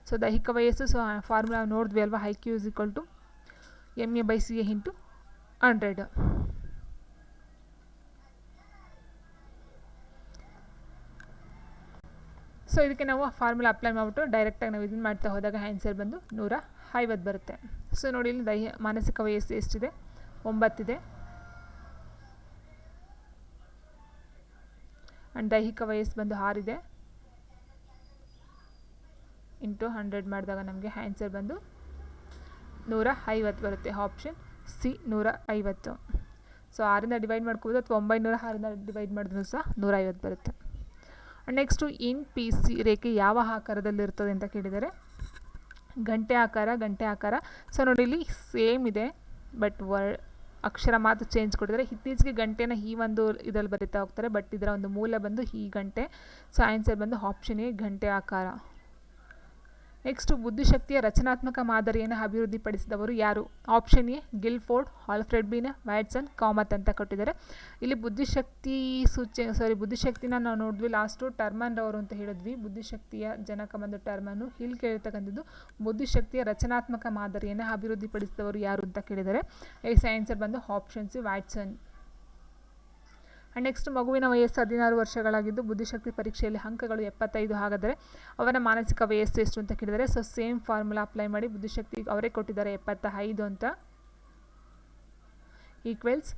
ಸೊ ದೈಹಿಕ ವಯಸ್ಸು ಸೊ ಫಾರ್ಮುಲಾ ನೋಡಿದ್ವಿ ಅಲ್ವಾ I Q is equal to M A by C A into hundred so ಇದಕ್ಕೆ ನಾವು ಫಾರ್ಮುಲಾ ಅಪ್ಲೈ ಮಾಡಿಬಿಟ್ಟು ಡೈರೆಕ್ಟಾಗಿ ನಾವು ಇದನ್ನು ಮಾಡ್ತಾ ಹೋದಾಗ ಆನ್ಸರ್ ಬಂದು ನೂರ ಐವತ್ತು ಬರುತ್ತೆ. ಸೊ ನೋಡಿ, ಇಲ್ಲಿ ದೈಹ, ಮಾನಸಿಕ ವಯಸ್ಸು ಎಷ್ಟಿದೆ? ಒಂಬತ್ತಿದೆ. ಆ್ಯಂಡ್ ದೈಹಿಕ ವಯಸ್ಸು ಬಂದು ಆರಿದೆ. ಇಂಟು ಹಂಡ್ರೆಡ್ ಮಾಡಿದಾಗ ನಮಗೆ ಆ್ಯನ್ಸರ್ ಬಂದು ನೂರ ಐವತ್ತು ಬರುತ್ತೆ. ಆಪ್ಷನ್ ಸಿ ನೂರ ಐವತ್ತು. ಸೊ ಆರಿಂದ ಡಿವೈಡ್ ಮಾಡ್ಕೋಬೋದು ಅಥವಾ ಒಂಬೈನೂರ ಆರಿಂದ ಡಿವೈಡ್ ಮಾಡಿದ್ರು ಸಹ ನೂರ ಐವತ್ತು ಬರುತ್ತೆ. ನೆಕ್ಸ್ಟು ಇನ್ ಪಿ ಸಿ ರೇಖೆ ಯಾವ ಆಕಾರದಲ್ಲಿರ್ತದೆ ಅಂತ ಕೇಳಿದರೆ ಗಂಟೆ ಆಕಾರ ಗಂಟೆ ಆಕಾರ. ಸೊ ನೋಡಿ ಇಲ್ಲಿ ಸೇಮ್ ಇದೆ ಬಟ್ ವರ್ ಅಕ್ಷರ ಮಾತ್ರ ಚೇಂಜ್ ಕೊಟ್ಟಿದ್ದಾರೆ. ಇತ್ತೀಚೆಗೆ ಗಂಟೆನ ಈ ಒಂದು ಇದರಲ್ಲಿ ಬರೀತಾ ಹೋಗ್ತಾರೆ ಬಟ್ ಇದರ ಒಂದು ಮೂಲ ಬಂದು ಈ ಗಂಟೆ. ಸೊ ಆನ್ಸರ್ ಬಂದು ಆಪ್ಷನ್ ಎ ಗಂಟೆ ಆಕಾರ. ನೆಕ್ಸ್ಟು ಬುದ್ಧಿಶಕ್ತಿಯ ರಚನಾತ್ಮಕ ಮಾದರಿಯನ್ನು ಅಭಿವೃದ್ಧಿಪಡಿಸಿದವರು ಯಾರು? Option A, Guilford, Alfred Binet, Watson, Kamath ಅಂತ ಕೊಟ್ಟಿದ್ದಾರೆ. ಇಲ್ಲಿ ಬುದ್ಧಿಶಕ್ತಿ ಸೂಚ ಸಾರಿ ಬುದ್ಧಿಶಕ್ತಿನ ನಾವು ನೋಡಿದ್ವಿ ಲಾಸ್ಟು ಟರ್ಮನ್ ರವರು ಅಂತ ಹೇಳಿದ್ವಿ. ಬುದ್ಧಿಶಕ್ತಿಯ ಜನಕ ಬಂದು ಟರ್ಮನ್ನು ಇಲ್ಲಿ ಕೇಳಿರ್ತಕ್ಕಂಥದ್ದು. ಬುದ್ಧಿಶಕ್ತಿಯ ರಚನಾತ್ಮಕ ಮಾದರಿಯನ್ನು ಅಭಿವೃದ್ಧಿಪಡಿಸಿದವರು ಯಾರು ಅಂತ ಕೇಳಿದರೆ, ಈ ಸೈನ್ಸರ್ ಬಂದು option C Watson. And next ಮಗುವಿನ ವಯಸ್ಸು ಹದಿನಾರು ವರ್ಷಗಳಾಗಿದ್ದು ಬುದ್ಧಿಶಕ್ತಿ ಪರೀಕ್ಷೆಯಲ್ಲಿ ಅಂಕಗಳು ಎಪ್ಪತ್ತೈದು ಹಾಗಾದರೆ ಅವನ ಮಾನಸಿಕ ವಯಸ್ಸು ಎಷ್ಟು ಅಂತ ಕೇಳಿದರೆ, ಸೊ ಸೇಮ್ ಫಾರ್ಮುಲಾ ಅಪ್ಲೈ ಮಾಡಿ ಬುದ್ಧಿಶಕ್ತಿ ಅವರೇ ಕೊಟ್ಟಿದ್ದಾರೆ ಎಪ್ಪತ್ತ ಐದು ಅಂತ. ಈಕ್ವೆಲ್ಸ್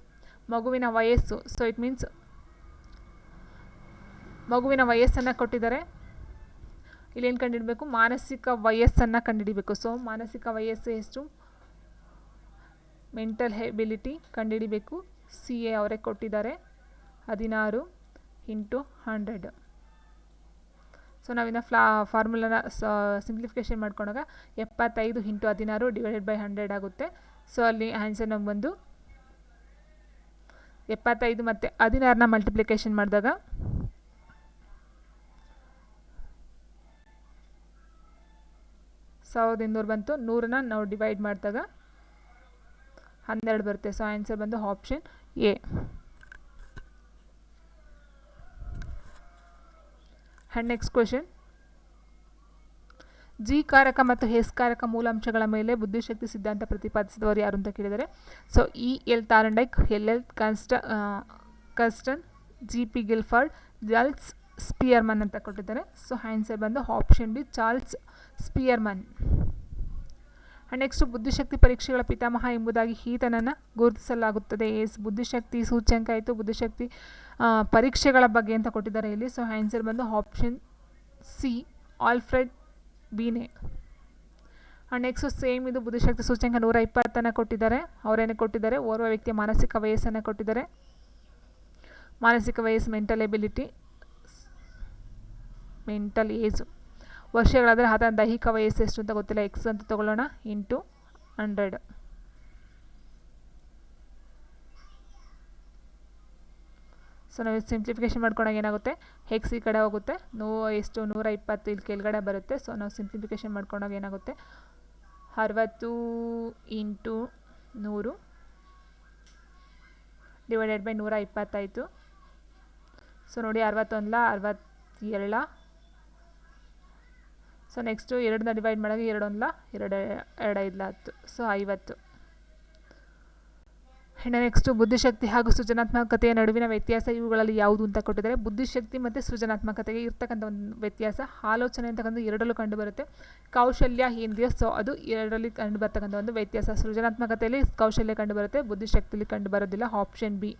ಮಗುವಿನ ವಯಸ್ಸು, ಸೊ ಇಟ್ ಮೀನ್ಸ್ ಮಗುವಿನ ವಯಸ್ಸನ್ನು ಕೊಟ್ಟಿದ್ದಾರೆ. ಇಲ್ಲೇನು ಕಂಡುಹಿಡಬೇಕು ಮಾನಸಿಕ ವಯಸ್ಸನ್ನು ಕಂಡುಹಿಡಿಬೇಕು ಸೊ ಮಾನಸಿಕ ವಯಸ್ಸು ಎಷ್ಟು? ಮೆಂಟಲ್ ಹೆಬಿಲಿಟಿ ಕಂಡುಹಿಡಿಬೇಕು ಸಿ ಎ ಅವರೇ ಕೊಟ್ಟಿದ್ದಾರೆ. ಹದಿನಾರು ಇಂಟು ಹಂಡ್ರೆಡ್. ಸೊ ನಾವಿನ್ನು ಫ್ಲಾ ಫಾರ್ಮುಲಾನ ಸಿಂಪ್ಲಿಫಿಕೇಷನ್ ಮಾಡ್ಕೊಂಡಾಗ ಎಪ್ಪತ್ತೈದು ಇಂಟು ಹದಿನಾರು ಡಿವೈಡೆಡ್ ಬೈ ಹಂಡ್ರೆಡ್ ಆಗುತ್ತೆ. ಸೊ ಅಲ್ಲಿ ಆನ್ಸರ್ ನಮ್ಗೆ ಬಂದು ಎಪ್ಪತ್ತೈದು ಮತ್ತು ಹದಿನಾರನ್ನ ಮಲ್ಟಿಪ್ಲಿಕೇಶನ್ ಮಾಡಿದಾಗ ಸಾವಿರದ ಇನ್ನೂರು ಬಂತು. ನೂರನ್ನ ನಾವು ಡಿವೈಡ್ ಮಾಡಿದಾಗ ಹನ್ನೆರಡು ಬರುತ್ತೆ. ಸೊ ಆನ್ಸರ್ ಬಂದು option A and next question G ಕಾರಕ ಮತ್ತು ಹೆಸ್ ಕಾರಕ ಮೂಲಾಂಶಗಳ ಮೇಲೆ ಬುದ್ಧಿಶಕ್ತಿ ಸಿದ್ಧಾಂತ ಪ್ರತಿಪಾದಿಸಿದವರು ಯಾರು ಅಂತ ಕೇಳಿದರೆ so E L Thorndike L L ಕನ್ಸ್ಟ ಕಸ್ಟನ್ G P Guilford Charles Spearman ಅಂತ ಕೊಟ್ಟಿದ್ದಾರೆ. ಸೊ ಆನ್ಸರ್ ಬಂದು option D Charles Spearman next ಬುದ್ಧಿಶಕ್ತಿ ಪರೀಕ್ಷೆಗಳ ಪಿತಾಮಹ ಎಂಬುದಾಗಿ ಈತನನ್ನು ಗುರುತಿಸಲಾಗುತ್ತದೆ. ಎಸ್. ಬುದ್ಧಿಶಕ್ತಿ ಸೂಚ್ಯಂಕ ಆಯಿತು. ಬುದ್ಧಿಶಕ್ತಿ ಪರೀಕ್ಷೆಗಳ ಬಗ್ಗೆ ಅಂತ ಕೊಟ್ಟಿದ್ದಾರೆ ಇಲ್ಲಿ. ಸೊ ಆನ್ಸರ್ ಬಂದು option C, Alfred Binet. Next same ಇದು ಬುದ್ಧಿಶಕ್ತಿ ಸೂಚ್ಯಂಕ ನೂರ ಇಪ್ಪತ್ತನ್ನು ಕೊಟ್ಟಿದ್ದಾರೆ. ಅವರೇನೆ ಕೊಟ್ಟಿದ್ದಾರೆ? ಓರ್ವ ವ್ಯಕ್ತಿಯ ಮಾನಸಿಕ ವಯಸ್ಸನ್ನು ಕೊಟ್ಟಿದ್ದಾರೆ. ಮಾನಸಿಕ ವಯಸ್ಸು ಮೆಂಟಲ್ ಎಬಿಲಿಟಿ ಮೆಂಟಲ್ ಏಜು ವರ್ಷಗಳಾದರೆ ಆತನ ದೈಹಿಕ ವಯಸ್ಸು ಎಷ್ಟು ಅಂತ ಗೊತ್ತಿಲ್ಲ. ಎಕ್ಸ್ ಅಂತ ತಗೊಳ್ಳೋಣ. ಇಂಟು ಹಂಡ್ರೆಡ್ ಸೊ ನಾವು ಸಿಂಪ್ಲಿಫಿಕೇಶನ್ ಮಾಡ್ಕೊಂಡಾಗ ಏನಾಗುತ್ತೆ? ಎಕ್ಸ್ ಈ ಕಡೆ ಹೋಗುತ್ತೆ. ನೂ, ಎಷ್ಟು, ನೂರ ಇಪ್ಪತ್ತು ಇಲ್ಲಿ ಕೆಳಗಡೆ ಬರುತ್ತೆ. ಸೊ ನಾವು ಸಿಂಪ್ಲಿಫಿಕೇಶನ್ ಮಾಡ್ಕೊಂಡಾಗ ಏನಾಗುತ್ತೆ? ಅರವತ್ತು ಇಂಟು ನೂರು ಡಿವೈಡೆಡ್ ಬೈ ನೂರ ಇಪ್ಪತ್ತಾಯಿತು ಸೊ ನೋಡಿ, ಅರವತ್ತೊಂದಲ ಅರವತ್ತೇಳ ಸೊ ನೆಕ್ಸ್ಟು ಎರಡನ್ನ ಡಿವೈಡ್ ಮಾಡಿದಾಗ ಎರಡೊಂದಲ ಎರಡು ಎರಡು ಐದಲ ಹತ್ತು. ಸೊ ಐವತ್ತು. ಇನ್ನು ನೆಕ್ಸ್ಟು ಬುದ್ಧಿಶಕ್ತಿ ಹಾಗೂ ಸೃಜನಾತ್ಮಕತೆಯ ನಡುವಿನ ವ್ಯತ್ಯಾಸ ಇವುಗಳಲ್ಲಿ ಯಾವುದು ಅಂತ ಕೊಟ್ಟಿದ್ದಾರೆ. ಬುದ್ಧಿಶಕ್ತಿ ಮತ್ತು ಸೃಜನಾತ್ಮಕತೆಗೆ ಇರ್ತಕ್ಕಂಥ ಒಂದು ವ್ಯತ್ಯಾಸ. ಆಲೋಚನೆ ಅಂತಕ್ಕಂಥ ಎರಡರಲ್ಲೂ ಕಂಡುಬರುತ್ತೆ ಕೌಶಲ್ಯ ಏನಿದೆಯೋ ಸೊ ಅದು ಎರಡರಲ್ಲಿ ಕಂಡು ಬರ್ತಕ್ಕಂಥ ಒಂದು ವ್ಯತ್ಯಾಸ. ಸೃಜನಾತ್ಮಕತೆಯಲ್ಲಿ ಕೌಶಲ್ಯ ಕಂಡುಬರುತ್ತೆ ಬುದ್ಧಿಶಕ್ತಿಯಲ್ಲಿ ಕಂಡು ಬರೋದಿಲ್ಲ. ಆಪ್ಷನ್ ಬಿ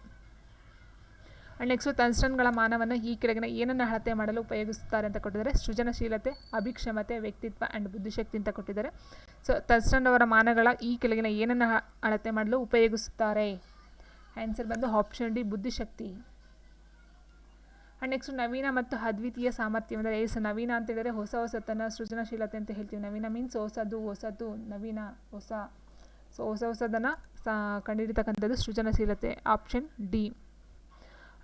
ಆ್ಯಂಡ್ ನೆಕ್ಸ್ಟು ತನ್ಸ್ಟನ್ಗಳ ಮಾನವನ್ನು ಈ ಕೆಳಗಿನ ಏನನ್ನು ಅಳತೆ ಮಾಡಲು ಉಪಯೋಗಿಸುತ್ತಾರೆ ಅಂತ ಕೊಟ್ಟಿದ್ದಾರೆ. ಸೃಜನಶೀಲತೆ, ಅಭಿಕ್ಷಮತೆ, ವ್ಯಕ್ತಿತ್ವ ಆ್ಯಂಡ್ ಬುದ್ಧಿಶಕ್ತಿ ಅಂತ ಕೊಟ್ಟಿದ್ದಾರೆ. ಸೊ ತನ್ಸ್ಟನ್ ಅವರ ಮಾನಗಳ ಈ ಕೆಳಗಿನ ಏನನ್ನು ಅಳತೆ ಮಾಡಲು ಉಪಯೋಗಿಸುತ್ತಾರೆ. ಆನ್ಸರ್ ಬಂದು ಆಪ್ಷನ್ ಡಿ ಬುದ್ಧಿಶಕ್ತಿ. ಆ್ಯಂಡ್ ನೆಕ್ಸ್ಟ್ ನವೀನ ಮತ್ತು ಅದ್ವಿತೀಯ ಸಾಮರ್ಥ್ಯ ಅಂದರೆ ಎಸ್ ನವೀನ ಅಂತ ಹೇಳಿದರೆ ಹೊಸ ಹೊಸತನ, ಸೃಜನಶೀಲತೆ ಅಂತ ಹೇಳ್ತೀವಿ. ನವೀನ ಮೀನ್ಸ್ ಹೊಸದು ಹೊಸದು, ನವೀನ, ಹೊಸ. ಸೊ ಹೊಸ ಹೊಸದನ್ನು ಸಾ ಸೃಜನಶೀಲತೆ. ಆಪ್ಷನ್ ಡಿ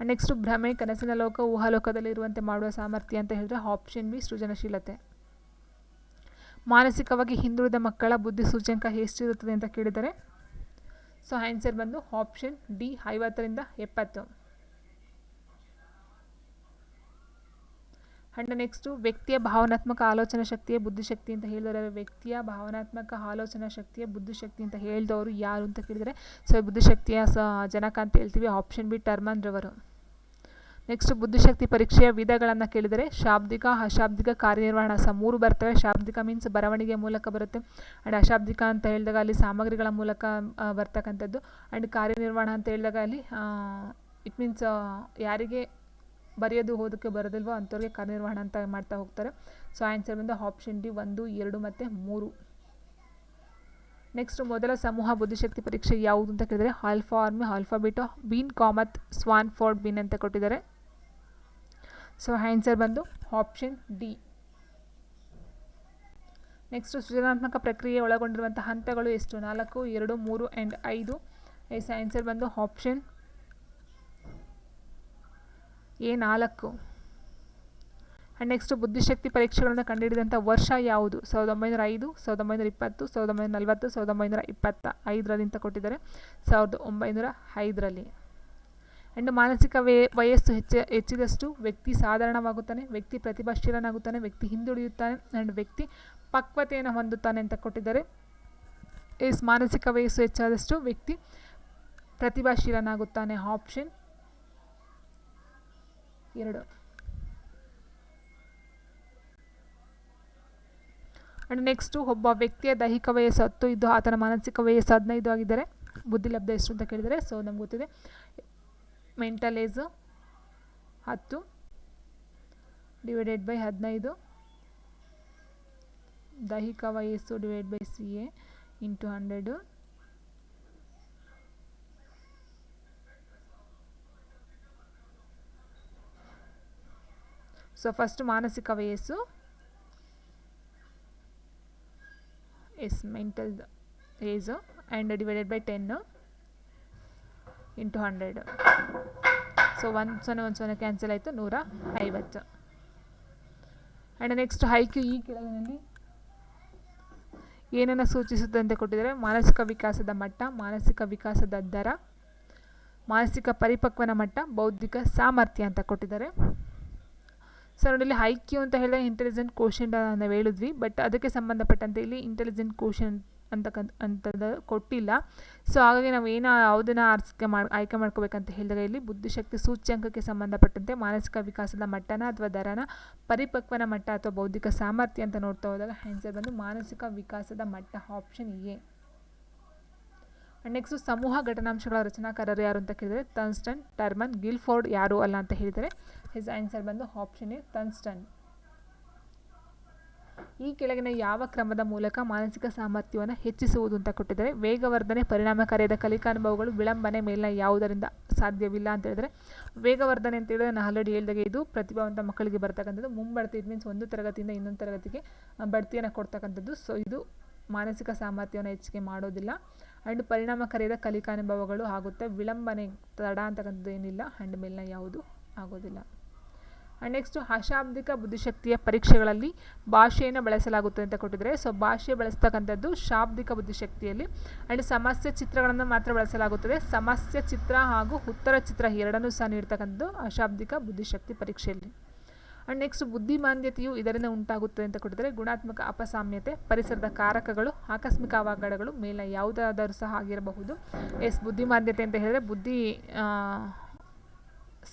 ನೆಕ್ಸ್ಟು ಭ್ರಮೆ, ಕನಸಿನ ಲೋಕ, ಊಹಾಲೋಕದಲ್ಲಿರುವಂತೆ ಮಾಡುವ ಸಾಮರ್ಥ್ಯ ಅಂತ ಹೇಳಿದ್ರೆ ಆಪ್ಷನ್ ಬಿ ಸೃಜನಶೀಲತೆ. ಮಾನಸಿಕವಾಗಿ ಹಿಂದುಳಿದ ಮಕ್ಕಳ ಬುದ್ಧಿ ಸೂಚ್ಯಂಕ ಎಷ್ಟಿರುತ್ತದೆ ಅಂತ ಕೇಳಿದರೆ ಸೊ ಆನ್ಸರ್ ಬಂದು ಆಪ್ಷನ್ ಡಿ ಐವತ್ತರಿಂದ ಎಪ್ಪತ್ತು. ಅಂಡ್ ನೆಕ್ಸ್ಟು ವ್ಯಕ್ತಿಯ ಭಾವನಾತ್ಮಕ ಆಲೋಚನಾ ಶಕ್ತಿಯ ಬುದ್ಧಿಶಕ್ತಿ ಅಂತ ಹೇಳಿದರೆ ವ್ಯಕ್ತಿಯ ಭಾವನಾತ್ಮಕ ಆಲೋಚನಾ ಶಕ್ತಿಯ ಬುದ್ಧಿಶಕ್ತಿ ಅಂತ ಹೇಳಿದವರು ಯಾರು ಅಂತ ಕೇಳಿದರೆ ಸೊ ಬುದ್ಧಿಶಕ್ತಿಯ ಸ ಜನಕ ಅಂತ ಹೇಳ್ತೀವಿ ಆಪ್ಷನ್ ಬಿ ಟರ್ಮನ್ ರವರು. ನೆಕ್ಸ್ಟ್ ಬುದ್ಧಿಶಕ್ತಿ ಪರೀಕ್ಷೆಯ ವಿಧಗಳನ್ನು ಕೇಳಿದರೆ, ಶಾಬ್ದಿಕ, ಅಶಾಬ್ದಿಕ ಕಾರ್ಯನಿರ್ವಹಣಾ. ಸಹ ಮೂರು ಬರ್ತವೆ. ಶಾಬ್ದಿಕ ಮೀನ್ಸ್ ಬರವಣಿಗೆ ಮೂಲಕ ಬರುತ್ತೆ. ಆ್ಯಂಡ್ ಅಶಾಬ್ದಿಕ ಅಂತ ಹೇಳಿದಾಗ ಅಲ್ಲಿ ಸಾಮಗ್ರಿಗಳ ಮೂಲಕ ಬರ್ತಕ್ಕಂಥದ್ದು. ಆ್ಯಂಡ್ ಕಾರ್ಯನಿರ್ವಹಣ ಅಂತ ಹೇಳಿದಾಗ ಅಲ್ಲಿ ಇಟ್ ಮೀನ್ಸ್ ಯಾರಿಗೆ ಬರೆಯೋದು ಓದೋಕ್ಕೆ ಬರೋದಿಲ್ವೋ ಅಂಥವ್ರಿಗೆ ಕಾರ್ಯನಿರ್ವಹಣೆ ಅಂತ ಮಾಡ್ತಾ ಹೋಗ್ತಾರೆ. ಸೊ ಆನ್ಸರ್ ಬಂದು ಆಪ್ಷನ್ ಡಿ ಒಂದು, ಎರಡು ಮತ್ತು ಮೂರು. ನೆಕ್ಸ್ಟ್ ಮೊದಲ ಸಮೂಹ ಬುದ್ಧಿಶಕ್ತಿ ಪರೀಕ್ಷೆ ಯಾವುದು ಅಂತ ಕೇಳಿದರೆ alpha army, alpha beta, Binet, Kamath, Stanford, Binet ಅಂತ ಕೊಟ್ಟಿದ್ದಾರೆ. ಸೊ ಆನ್ಸರ್ ಬಂದು ಆಪ್ಷನ್ ಡಿ ನೆಕ್ಸ್ಟ್ ಸೃಜನಾತ್ಮಕ ಪ್ರಕ್ರಿಯೆ ಒಳಗೊಂಡಿರುವಂಥ ಹಂತಗಳು ಎಷ್ಟು? ನಾಲ್ಕು, ಎರಡು, ಮೂರು ಆ್ಯಂಡ್ ಐದು. ಎಸ್ ಆನ್ಸರ್ ಬಂದು ಆಪ್ಷನ್ ಎ ನಾಲ್ಕು. ಆ್ಯಂಡ್ ನೆಕ್ಸ್ಟ್ ಬುದ್ಧಿಶಕ್ತಿ ಪರೀಕ್ಷೆಗಳನ್ನು ಕಂಡುಹಿಡಿದಂಥ ವರ್ಷ ಯಾವುದು? ಸಾವಿರದ ಒಂಬೈನೂರ ಐದು, ಸಾವಿರದ ಒಂಬೈನೂರ ಇಪ್ಪತ್ತು, ಸಾವಿರದ ಒಂಬೈನೂರ ನಲವತ್ತು, ಸಾವಿರದ ಒಂಬೈನೂರ ಇಪ್ಪತ್ತ ಐದರಲ್ಲಿ ಅಂತ ಕೊಟ್ಟಿದ್ದಾರೆ. ಸಾವಿರದ ಒಂಬೈನೂರ ಐದರಲ್ಲಿ. ಆ್ಯಂಡ್ ಮಾನಸಿಕ ವೇ, ವಯಸ್ಸು ಹೆಚ್ಚ, ಹೆಚ್ಚಿದಷ್ಟು ವ್ಯಕ್ತಿ ಸಾಧಾರಣವಾಗುತ್ತಾನೆ, ವ್ಯಕ್ತಿ ಪ್ರತಿಭಾಶೀಲನಾಗುತ್ತಾನೆ, ವ್ಯಕ್ತಿ ಹಿಂದುಳಿಯುತ್ತಾನೆ ಆ್ಯಂಡ್ ವ್ಯಕ್ತಿ ಪಕ್ವತೆಯನ್ನು ಹೊಂದುತ್ತಾನೆ ಅಂತ ಕೊಟ್ಟಿದ್ದಾರೆ. ಎಸ್, ಮಾನಸಿಕ ವಯಸ್ಸು ಹೆಚ್ಚಾದಷ್ಟು ವ್ಯಕ್ತಿ ಪ್ರತಿಭಾಶೀಲನಾಗುತ್ತಾನೆ. ಆಪ್ಷನ್ ಎರಡು. ಆ್ಯಂಡ್ ನೆಕ್ಸ್ಟು ಒಬ್ಬ ವ್ಯಕ್ತಿಯ ದೈಹಿಕ ವಯಸ್ಸು ಹತ್ತು ಇದ್ದು ಆತನ ಮಾನಸಿಕ ವಯಸ್ಸು ಹದಿನೈದು ಬುದ್ಧಿ ಲಬ್ಧ ಎಷ್ಟು ಅಂತ ಕೇಳಿದರೆ ಸೊ ನಮ್ಗೆ ಗೊತ್ತಿದೆ. ಮೆಂಟಲ್ ಏಜು ಹತ್ತು ಡಿವೈಡೆಡ್ ಬೈ ಹದಿನೈದು. ದೈಹಿಕ ವಯಸ್ಸು divide by C A into hundred so first ಮಾನಸಿಕ ವಯಸ್ಸು is mental age and divided by ten into hundred so ಒಂದು ಸೊನ್ನೆ ಒಂದು ಸೊನ್ನೆ ಕ್ಯಾನ್ಸಲ್ ಆಯಿತು, ನೂರ ಐವತ್ತು. ಆ್ಯಂಡ್ ನೆಕ್ಸ್ಟ್ ಹೈಕ್ಯೂ ಈ ಕೆಳಗಿನಲ್ಲಿ ಏನನ್ನು ಅಂತ ಕೊಟ್ಟಿದ್ದಾರೆ? ಮಾನಸಿಕ ವಿಕಾಸದ ಮಟ್ಟ, ಮಾನಸಿಕ ವಿಕಾಸದ ದರ, ಮಾನಸಿಕ ಪರಿಪಕ್ವನ ಮಟ್ಟ, ಬೌದ್ಧಿಕ ಸಾಮರ್ಥ್ಯ ಅಂತ ಕೊಟ್ಟಿದ್ದಾರೆ. ಸೊ ನೋಡಿ ಐ ಕ್ಯೂ ಅಂತ ಹೇಳಿದ್ರೆ ಇಂಟೆಲಿಜೆಂಟ್ ಕೋಶನ್ ನಾವು ಹೇಳಿದ್ವಿ. ಬಟ್ ಅದಕ್ಕೆ ಸಂಬಂಧಪಟ್ಟಂತೆ ಇಲ್ಲಿ ಇಂಟೆಲಿಜೆಂಟ್ ಕೋಶನ್ ಅಂತಕ್ಕಂಥ ಅಂಥದ್ದು ಕೊಟ್ಟಿಲ್ಲ. ಸೊ ಹಾಗಾಗಿ ನಾವು ಏನು, ಯಾವುದನ್ನು ಆರಿಸಿಕೆ ಮಾಡಿ, ಆಯ್ಕೆ ಮಾಡ್ಕೋಬೇಕಂತ ಹೇಳಿದ್ರೆ ಇಲ್ಲಿ ಬುದ್ಧಿಶಕ್ತಿ ಸೂಚ್ಯಂಕಕ್ಕೆ ಸಂಬಂಧಪಟ್ಟಂತೆ ಮಾನಸಿಕ ವಿಕಾಸದ ಮಟ್ಟನ ಅಥವಾ ದರನ ಪರಿಪಕ್ವನ ಮಟ್ಟ ಅಥವಾ ಬೌದ್ಧಿಕ ಸಾಮರ್ಥ್ಯ ಅಂತ ನೋಡ್ತಾ ಹೋದಾಗ ಆನ್ಸರ್ ಬಂದು ಮಾನಸಿಕ ವಿಕಾಸದ ಮಟ್ಟ ಆಪ್ಷನ್ ಎ. ನೆಕ್ಸ್ಟು ಸಮೂಹ ಘಟನಾಂಶಗಳ ರಚನಾಕಾರರು ಯಾರು ಅಂತ ಕೇಳಿದರೆ ತನ್ಸ್ಟನ್ ಟರ್ಮನ್ ಗಿಲ್ಫೋರ್ಡ್ ಯಾರು ಅಲ್ಲ ಅಂತ ಹೇಳಿದರೆ ಹಿಸ್ ಆನ್ಸರ್ ಬಂದು ಆಪ್ಷನ್ ಎ ತನ್ಸ್ಟನ್ ಈ ಕೆಳಗಿನ ಯಾವ ಕ್ರಮದ ಮೂಲಕ ಮಾನಸಿಕ ಸಾಮರ್ಥ್ಯವನ್ನು ಹೆಚ್ಚಿಸುವುದು ಅಂತ ಕೊಟ್ಟಿದ್ದಾರೆ. ವೇಗವರ್ಧನೆ ಪರಿಣಾಮಕಾರಿಯಾದ ಕಲಿಕಾ ಅನುಭವಗಳು ವಿಳಂಬನೆ ಮೇಲಿನ ಯಾವುದರಿಂದ ಸಾಧ್ಯವಿಲ್ಲ ಅಂತ ಹೇಳಿದರೆ ವೇಗವರ್ಧನೆ ಅಂತ ಹೇಳಿದ್ರೆ ನಾನು ಆಲ್ರೆಡಿ ಹೇಳಿದಾಗೆ ಇದು ಪ್ರತಿಭಾವಂತ ಮಕ್ಕಳಿಗೆ ಬರ್ತಕ್ಕಂಥದ್ದು. ಮುಂಬಡ್ತಿ ಇಟ್ ಮೀನ್ಸ್ ಒಂದು ತರಗತಿಯಿಂದ ಇನ್ನೊಂದು ತರಗತಿಗೆ ಬಡ್ತಿಯನ್ನು ಕೊಡ್ತಕ್ಕಂಥದ್ದು. ಸೊ ಇದು ಮಾನಸಿಕ ಸಾಮರ್ಥ್ಯವನ್ನು ಹೆಚ್ಚಿಗೆ ಮಾಡೋದಿಲ್ಲ. ಆ್ಯಂಡ್ ಪರಿಣಾಮಕಾರಿಯಾದ ಕಲಿಕಾನುಭವಗಳು ಆಗುತ್ತೆ, ವಿಳಂಬನೆ ತಡ ಅಂತಕ್ಕಂಥದ್ದು ಏನಿಲ್ಲ ಹ್ಯಾಂಡ್ ಮೇಲಿನ ಯಾವುದು ಆಗೋದಿಲ್ಲ. ಆ್ಯಂಡ್ ನೆಕ್ಸ್ಟು ಅಶಾಬ್ದಿಕ ಬುದ್ಧಿಶಕ್ತಿಯ ಪರೀಕ್ಷೆಗಳಲ್ಲಿ ಭಾಷೆಯನ್ನು ಬಳಸಲಾಗುತ್ತೆ ಅಂತ ಕೊಟ್ಟಿದ್ದಾರೆ ಸೊ ಭಾಷೆ ಬಳಸ್ತಕ್ಕಂಥದ್ದು ಶಾಬ್ದಿಕ ಬುದ್ಧಿಶಕ್ತಿಯಲ್ಲಿ. ಆ್ಯಂಡ್ ಸಮಸ್ಯೆ ಚಿತ್ರಗಳನ್ನು ಮಾತ್ರ ಬಳಸಲಾಗುತ್ತದೆ. ಸಮಸ್ಯೆ ಚಿತ್ರ ಹಾಗೂ ಉತ್ತರ ಚಿತ್ರ ಎರಡನ್ನೂ ಸಹ ನೀಡ್ತಕ್ಕಂಥದ್ದು ಅಶಾಬ್ದಿಕ ಬುದ್ಧಿಶಕ್ತಿ ಪರೀಕ್ಷೆಯಲ್ಲಿ. ಆ್ಯಂಡ್ ನೆಕ್ಸ್ಟ್ ಬುದ್ಧಿಮಾಂದ್ಯತೆಯು ಇದರಿಂದ ಉಂಟಾಗುತ್ತದೆ ಅಂತ ಕೊಟ್ಟಿದ್ದಾರೆ. ಗುಣಾತ್ಮಕ ಅಪಸಾಮ್ಯತೆ, ಪರಿಸರದ ಕಾರಕಗಳು, ಆಕಸ್ಮಿಕ ಅವಘಡಗಳು, ಮೇಲೆ ಯಾವುದಾದರೂ ಸಹ ಆಗಿರಬಹುದು. ಎಸ್, ಬುದ್ಧಿಮಾಂದ್ಯತೆ ಅಂತ ಹೇಳಿದ್ರೆ ಬುದ್ಧಿ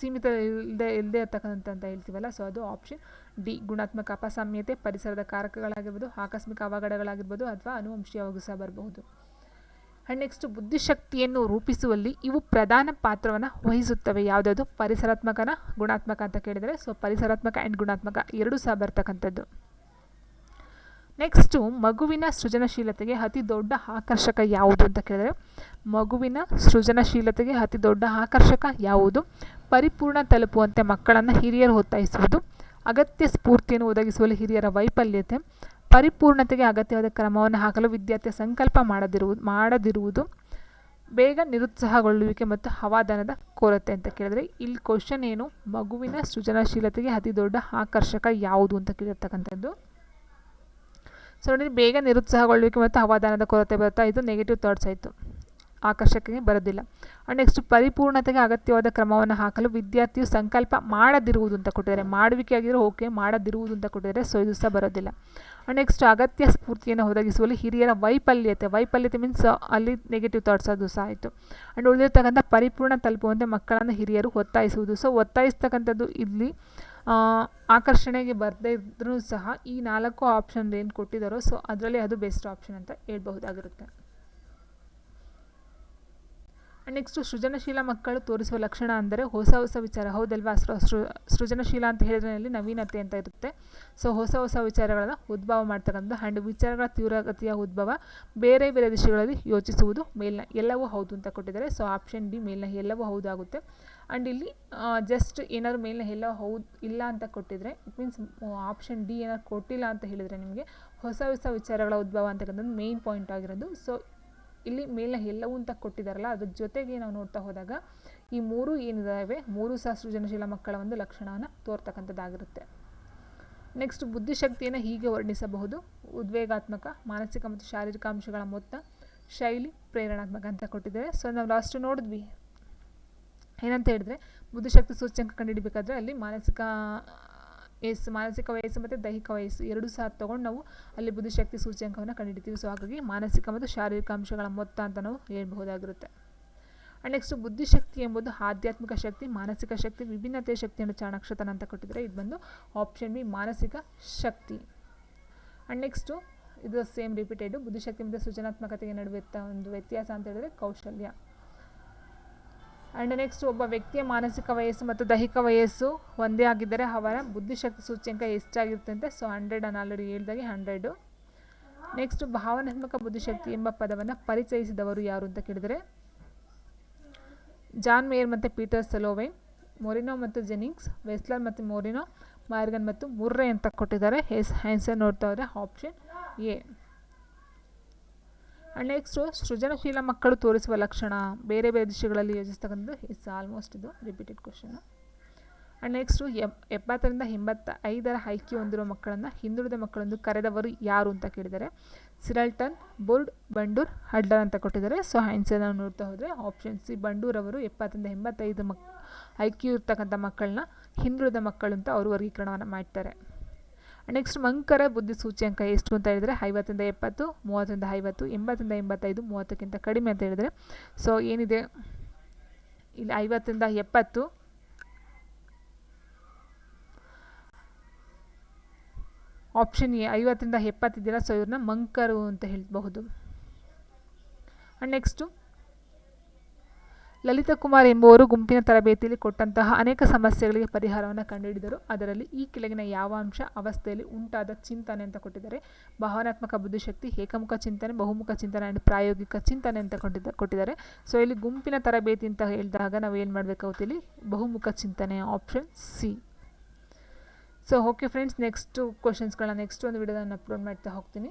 ಸೀಮಿತ ಇಲ್ಲದೆ ಇಲ್ಲದೆ ಇರ್ತಕ್ಕಂಥ ಅಂತ ಹೇಳ್ತೀವಲ್ಲ ಸೊ ಅದು ಆಪ್ಷನ್ ಡಿ ಗುಣಾತ್ಮಕ ಅಪಸಾಮ್ಯತೆ, ಪರಿಸರದ ಕಾರಕಗಳಾಗಿರ್ಬೋದು, ಆಕಸ್ಮಿಕ ಅವಘಡಗಳಾಗಿರ್ಬೋದು, ಅಥವಾ ಅನುವಂಶೀಯವಾಗೂ ಸಹ ಬರಬಹುದು. ಆ್ಯಂಡ್ ನೆಕ್ಸ್ಟ್ ಬುದ್ಧಿಶಕ್ತಿಯನ್ನು ರೂಪಿಸುವಲ್ಲಿ ಇವು ಪ್ರಧಾನ ಪಾತ್ರವನ್ನು ವಹಿಸುತ್ತವೆ. ಯಾವುದಾದ್ರು ಪರಿಸರಾತ್ಮಕನ, ಗುಣಾತ್ಮಕ ಅಂತ ಕೇಳಿದರೆ ಸೊ ಪರಿಸರಾತ್ಮಕ ಆ್ಯಂಡ್ ಗುಣಾತ್ಮಕ ಎರಡೂ ಸಹ ಬರ್ತಕ್ಕಂಥದ್ದು. ನೆಕ್ಸ್ಟು ಮಗುವಿನ ಸೃಜನಶೀಲತೆಗೆ ಅತಿ ದೊಡ್ಡ ಆಕರ್ಷಕ ಯಾವುದು ಅಂತ ಕೇಳಿದರೆ, ಮಗುವಿನ ಸೃಜನಶೀಲತೆಗೆ ಅತಿ ದೊಡ್ಡ ಆಕರ್ಷಕ ಯಾವುದು? ಪರಿಪೂರ್ಣ ತಲುಪುವಂತೆ ಮಕ್ಕಳನ್ನು ಹಿರಿಯರು ಒತ್ತಾಯಿಸುವುದು, ಅಗತ್ಯ ಸ್ಫೂರ್ತಿಯನ್ನು ಒದಗಿಸುವಲ್ಲಿ ಹಿರಿಯರ ವೈಫಲ್ಯತೆ ಪರಿಪೂರ್ಣತೆಗೆ ಅಗತ್ಯವಾದ ಕ್ರಮವನ್ನು ಹಾಕಲು ವಿದ್ಯಾರ್ಥಿ ಸಂಕಲ್ಪ ಮಾಡದಿರುವುದು ಮಾಡದಿರುವುದು ಬೇಗ ನಿರುತ್ಸಾಹಗೊಳ್ಳುವಿಕೆ ಮತ್ತು ಹವಾದಾನದ ಕೊರತೆ ಅಂತ ಕೇಳಿದ್ರೆ, ಇಲ್ಲಿ ಕ್ವಶನ್ ಏನು? ಮಗುವಿನ ಸೃಜನಶೀಲತೆಗೆ ಅತಿ ದೊಡ್ಡ ಆಕರ್ಷಕ ಯಾವುದು ಅಂತ ಕೇಳಿರ್ತಕ್ಕಂಥದ್ದು. ಸೊ ನೋಡಿ, ಬೇಗ ನಿರುತ್ಸಾಹಗೊಳ್ಳುವಿಕೆ ಮತ್ತು ಹವಾದಾನದ ಕೊರತೆ ಬರುತ್ತಾ ಇದು ನೆಗೆಟಿವ್ ಥಾಟ್ಸ್ ಆಯಿತು. ಆಕರ್ಷಕಕ್ಕೆ ಬರೋದಿಲ್ಲ. ನೆಕ್ಸ್ಟ್ ಪರಿಪೂರ್ಣತೆಗೆ ಅಗತ್ಯವಾದ ಕ್ರಮವನ್ನು ಹಾಕಲು ವಿದ್ಯಾರ್ಥಿಯು ಸಂಕಲ್ಪ ಮಾಡದಿರುವುದು ಅಂತ ಕೊಟ್ಟಿದ್ದಾರೆ. ಮಾಡುವಿಕೆ ಆಗಿದ್ರೆ ಓಕೆ ಮಾಡದಿರುವುದು ಅಂತ ಕೊಟ್ಟಿದ್ದಾರೆ. ಸೊ ಇದು ಸಹ ಬರೋದಿಲ್ಲ. ನೆಕ್ಸ್ಟ್ ಅಗತ್ಯ ಸ್ಫೂರ್ತಿಯನ್ನು ಒದಗಿಸುವಲ್ಲಿ ಹಿರಿಯರ ವೈಫಲ್ಯತೆ. ವೈಫಲ್ಯತೆ ಮೀನ್ಸ್ ಅಲ್ಲಿ ನೆಗೆಟಿವ್ ಥಾಟ್ಸ್ ಅದು ಸಹ ಆಯಿತು. ಆ್ಯಂಡ್ ಉಳಿದಿರ್ತಕ್ಕಂಥ ಪರಿಪೂರ್ಣ ತಲುಪುವಂತೆ ಮಕ್ಕಳನ್ನು ಹಿರಿಯರು ಒತ್ತಾಯಿಸುವುದು. ಸೊ ಒತ್ತಾಯಿಸ್ತಕ್ಕಂಥದ್ದು ಇಲ್ಲಿ ಆಕರ್ಷಣೆಗೆ ಬರದೇ ಇದ್ರೂ ಸಹ ಈ ನಾಲ್ಕು ಆಪ್ಷನ್ ಏನು ಕೊಟ್ಟಿದ್ದಾರೋ ಸೊ ಅದರಲ್ಲಿ ಅದು ಬೆಸ್ಟ್ ಆಪ್ಷನ್ ಅಂತ ಹೇಳ್ಬಹುದಾಗಿರುತ್ತೆ. ನೆಕ್ಸ್ಟು ಸೃಜನಶೀಲ ಮಕ್ಕಳು ತೋರಿಸುವ ಲಕ್ಷಣ ಅಂದರೆ ಹೊಸ ಹೊಸ ವಿಚಾರ. ಹೌದಲ್ವಾ? ಸೃಜನಶೀಲ ಅಂತ ಹೇಳಿದ್ರಲ್ಲಿ ನವೀನತೆ ಅಂತ ಇರುತ್ತೆ. ಸೊ ಹೊಸ ಹೊಸ ವಿಚಾರಗಳನ್ನು ಉದ್ಭವ ಮಾಡ್ತಕ್ಕಂಥದ್ದು ಆ್ಯಂಡ್ ವಿಚಾರಗಳ ತೀವ್ರಗತಿಯ ಉದ್ಭವ ಬೇರೆ ಬೇರೆ ದಿಶೆಗಳಲ್ಲಿ ಯೋಚಿಸುವುದು ಮೇಲಿನ ಎಲ್ಲವೂ ಹೌದು ಅಂತ ಕೊಟ್ಟಿದ್ದಾರೆ. ಸೊ ಆಪ್ಷನ್ ಡಿ ಮೇಲಿನ ಎಲ್ಲವೂ ಹೌದಾಗುತ್ತೆ ಆ್ಯಂಡ್ ಇಲ್ಲಿ ಜಸ್ಟ್ ಏನಾದ್ರೂ ಮೇಲಿನ ಎಲ್ಲ ಹೌದು ಇಲ್ಲ ಅಂತ ಕೊಟ್ಟಿದ್ರೆ ಇಟ್ ಮೀನ್ಸ್ ಆಪ್ಷನ್ ಡಿ ಏನಾದ್ರು ಕೊಟ್ಟಿಲ್ಲ ಅಂತ ಹೇಳಿದರೆ ನಿಮಗೆ ಹೊಸ ಹೊಸ ವಿಚಾರಗಳ ಉದ್ಭವ ಅಂತಕ್ಕಂಥದ್ದು ಮೇನ್ ಪಾಯಿಂಟ್ ಆಗಿರೋದು. ಸೊ ಇಲ್ಲಿ ಮೇಲಿನ ಎಲ್ಲವೂ ಅಂತ ಕೊಟ್ಟಿದ್ದಾರಲ್ಲ, ಅದ್ರ ಜೊತೆಗೆ ನಾವು ನೋಡ್ತಾ ಹೋದಾಗ ಈ ಮೂರು ಏನಿದ್ದಾವೆ ಮೂರು ಸಹ ಸೃಜನಶೀಲ ಮಕ್ಕಳ ಒಂದು ಲಕ್ಷಣವನ್ನು ತೋರ್ತಕ್ಕಂಥದ್ದಾಗಿರುತ್ತೆ. ನೆಕ್ಸ್ಟ್ ಬುದ್ಧಿಶಕ್ತಿಯನ್ನು ಹೀಗೆ ವರ್ಣಿಸಬಹುದು. ಉದ್ವೇಗಾತ್ಮಕ, ಮಾನಸಿಕ ಮತ್ತು ಶಾರೀರಿಕ ಅಂಶಗಳ ಮೊತ್ತ, ಶೈಲಿ, ಪ್ರೇರಣಾತ್ಮಕ ಅಂತ ಕೊಟ್ಟಿದ್ದಾರೆ. ಸೊ ನಾವು ಲಾಸ್ಟ್ ನೋಡಿದ್ವಿ. ಏನಂತ ಹೇಳಿದ್ರೆ, ಬುದ್ಧಿಶಕ್ತಿ ಸೂಚ್ಯಂಕ ಕಂಡುಹಿಡಬೇಕಾದ್ರೆ ಅಲ್ಲಿ ಮಾನಸಿಕ ವಯಸ್ಸು ಮಾನಸಿಕ ವಯಸ್ಸು ಮತ್ತು ದೈಹಿಕ ವಯಸ್ಸು ಎರಡೂ ಸಹ ತೊಗೊಂಡು ನಾವು ಅಲ್ಲಿ ಬುದ್ಧಿಶಕ್ತಿ ಸೂಚ್ಯಂಕವನ್ನು ಕಂಡುಹಿಡಿತೀವಿ ಸೊ ಹಾಗಾಗಿ ಮಾನಸಿಕ ಮತ್ತು ಶಾರೀರಿಕ ಅಂಶಗಳ ಮೊತ್ತ ಅಂತ ನಾವು ಹೇಳ್ಬಹುದಾಗಿರುತ್ತೆ. ಆ್ಯಂಡ್ ನೆಕ್ಸ್ಟ್ ಬುದ್ಧಿಶಕ್ತಿ ಎಂಬುದು ಆಧ್ಯಾತ್ಮಿಕ ಶಕ್ತಿ, ಮಾನಸಿಕ ಶಕ್ತಿ, ವಿಭಿನ್ನತೆಯ ಶಕ್ತಿಯನ್ನು ಚಾಣಾಕ್ಷತನ ಅಂತ ಕೊಟ್ಟಿದ್ದಾರೆ ಇದು ಬಂದು ಆಪ್ಷನ್ ಬಿ ಮಾನಸಿಕ ಶಕ್ತಿ. ಆ್ಯಂಡ್ ನೆಕ್ಸ್ಟು ಇದು ಸೇಮ್ ರಿಪೀಟೆಡು ಬುದ್ಧಿಶಕ್ತಿ ಮತ್ತು ಸೃಜನಾತ್ಮಕತೆಗೆ ನಡುವೆ ಒಂದು ವ್ಯತ್ಯಾಸ ಅಂತ ಹೇಳಿದ್ರೆ ಕೌಶಲ್ಯ. ಆ್ಯಂಡ್ ನೆಕ್ಸ್ಟ್ ಒಬ್ಬ ವ್ಯಕ್ತಿಯ ಮಾನಸಿಕ ವಯಸ್ಸು ಮತ್ತು ದೈಹಿಕ ವಯಸ್ಸು ಒಂದೇ ಆಗಿದ್ದರೆ ಅವರ ಬುದ್ಧಿಶಕ್ತಿ ಸೂಚ್ಯಂಕ ಎಷ್ಟಾಗಿರುತ್ತೆ ಸೊ ಹಂಡ್ರೆಡ್ ನಾನು ಆಲ್ರೆಡಿ ಹೇಳ್ದಾಗೆ ಹಂಡ್ರೆಡು ನೆಕ್ಸ್ಟ್ ಭಾವನಾತ್ಮಕ ಬುದ್ಧಿಶಕ್ತಿ ಎಂಬ ಪದವನ್ನು ಪರಿಚಯಿಸಿದವರು ಯಾರು ಅಂತ ಕೇಳಿದರೆ ಜಾನ್ ಮೇಯರ್ ಮತ್ತು ಪೀಟರ್ ಸಲೋವೆನ್ ಮೊರಿನೋ ಮತ್ತು ಜೆನಿಂಗ್ಸ್ ವೆಸ್ಲರ್ ಮತ್ತು ಮೊರಿನೋ ಮಾರ್ಗನ್ ಮತ್ತು ಮುರ್ರೆ ಅಂತ ಕೊಟ್ಟಿದ್ದಾರೆ. ಎಸ್ ಆನ್ಸರ್ ನೋಡ್ತಾ ಹೋದರೆ ಆಪ್ಷನ್ ಎ ಆ್ಯಂಡ್ ನೆಕ್ಸ್ಟು ಸೃಜನಶೀಲ ಮಕ್ಕಳು ತೋರಿಸುವ ಲಕ್ಷಣ. ಬೇರೆ ಬೇರೆ ದೇಶಗಳಲ್ಲಿ ಯೋಚಿಸ್ತಕ್ಕಂಥದ್ದು ಇಟ್ಸ್ ಆಲ್ಮೋಸ್ಟ್ ಇದು ರಿಪೀಟೆಡ್ ಕ್ವಶನ್ ಆ್ಯಂಡ್ ನೆಕ್ಸ್ಟು ಎಪ್ ಎಪ್ಪತ್ತರಿಂದ ಎಂಬತ್ತ ಐದರ ಹೈಕ್ಯೂ ಹೊಂದಿರುವ ಮಕ್ಕಳನ್ನು, ಹಿಂದುಳಿದ ಮಕ್ಕಳೆಂದು ಕರೆದವರು ಯಾರು ಅಂತ ಕೇಳಿದ್ದಾರೆ ಸಿರಲ್ಟನ್, ಬೋರ್ಡ್, ಬಂಡೂರ್, ಹಡ್ಲರ್ ಅಂತ ಕೊಟ್ಟಿದ್ದಾರೆ. ಸೊ ಆನ್ಸರ್ ನಾವು ನೋಡ್ತಾ ಹೋದರೆ ಆಪ್ಷನ್ ಸಿ ಬಂಡೂರ್ ಅವರು ಎಪ್ಪತ್ತರಿಂದ ಎಂಬತ್ತೈದು ಮಕ್ ಐಕ್ಯೂ ಇರ್ತಕ್ಕಂಥ ಮಕ್ಕಳನ್ನ ಹಿಂದುಳಿದ ಮಕ್ಕಳು ಅಂತ ಅವರು ವರ್ಗೀಕರಣವನ್ನು ಮಾಡ್ತಾರೆ. ನೆಕ್ಸ್ಟ್ ಮಂಕರ ಬುದ್ಧಿ ಸೂಚ್ಯಂಕ ಎಷ್ಟು ಅಂತ ಹೇಳಿದರೆ ಐವತ್ತರಿಂದ ಎಪ್ಪತ್ತು, ಮೂವತ್ತರಿಂದ ಐವತ್ತು, ಎಂಬತ್ತರಿಂದ ಎಂಬತ್ತೈದು, ಮೂವತ್ತಕ್ಕಿಂತ ಕಡಿಮೆ ಅಂತ ಹೇಳಿದರೆ. ಸೊ ಏನಿದೆ? ಇಲ್ಲಿ ಐವತ್ತರಿಂದ ಎಪ್ಪತ್ತು. ಆಪ್ಷನ್ ಎ, ಐವತ್ತರಿಂದ ಎಪ್ಪತ್ತಿದ್ದೀರಾ? ಸೊ ಇವ್ರನ್ನ ಮಂಕರು ಅಂತ ಹೇಳಬಹುದು. ನೆಕ್ಸ್ಟು ಲಲಿತಾ ಕುಮಾರ್ ಎಂಬುವರು ಗುಂಪಿನ ತರಬೇತಿಯಲ್ಲಿ ಕೊಟ್ಟಂತಹ ಅನೇಕ ಸಮಸ್ಯೆಗಳಿಗೆ ಪರಿಹಾರವನ್ನು ಕಂಡುಹಿಡಿದರು. ಅದರಲ್ಲಿ ಈ ಕೆಳಗಿನ ಯಾವ ಅಂಶ ಅವಸ್ಥೆಯಲ್ಲಿ ಉಂಟಾದ ಚಿಂತನೆ ಅಂತ ಕೊಟ್ಟಿದ್ದಾರೆ. ಭಾವನಾತ್ಮಕ ಬುದ್ಧಿಶಕ್ತಿ, ಏಕಮುಖ ಚಿಂತನೆ, ಬಹುಮುಖ ಚಿಂತನೆ ಆ್ಯಂಡ್ ಪ್ರಾಯೋಗಿಕ ಚಿಂತನೆ ಅಂತ ಕೊಟ್ಟಿದ್ದ ಕೊಟ್ಟಿದ್ದಾರೆ. ಸೊ ಇಲ್ಲಿ ಗುಂಪಿನ ತರಬೇತಿ ಅಂತ ಹೇಳಿದಾಗ ನಾವು ಏನು ಇಲ್ಲಿ ಬಹುಮುಖ ಚಿಂತನೆ option C so okay friends next ಕ್ವಶನ್ಸ್ಗಳನ್ನ next ಒಂದು ವಿಡಿಯೋದಲ್ಲಿ ಅಪ್ಲೋಡ್ ಮಾಡ್ತಾ ಹೋಗ್ತೀನಿ.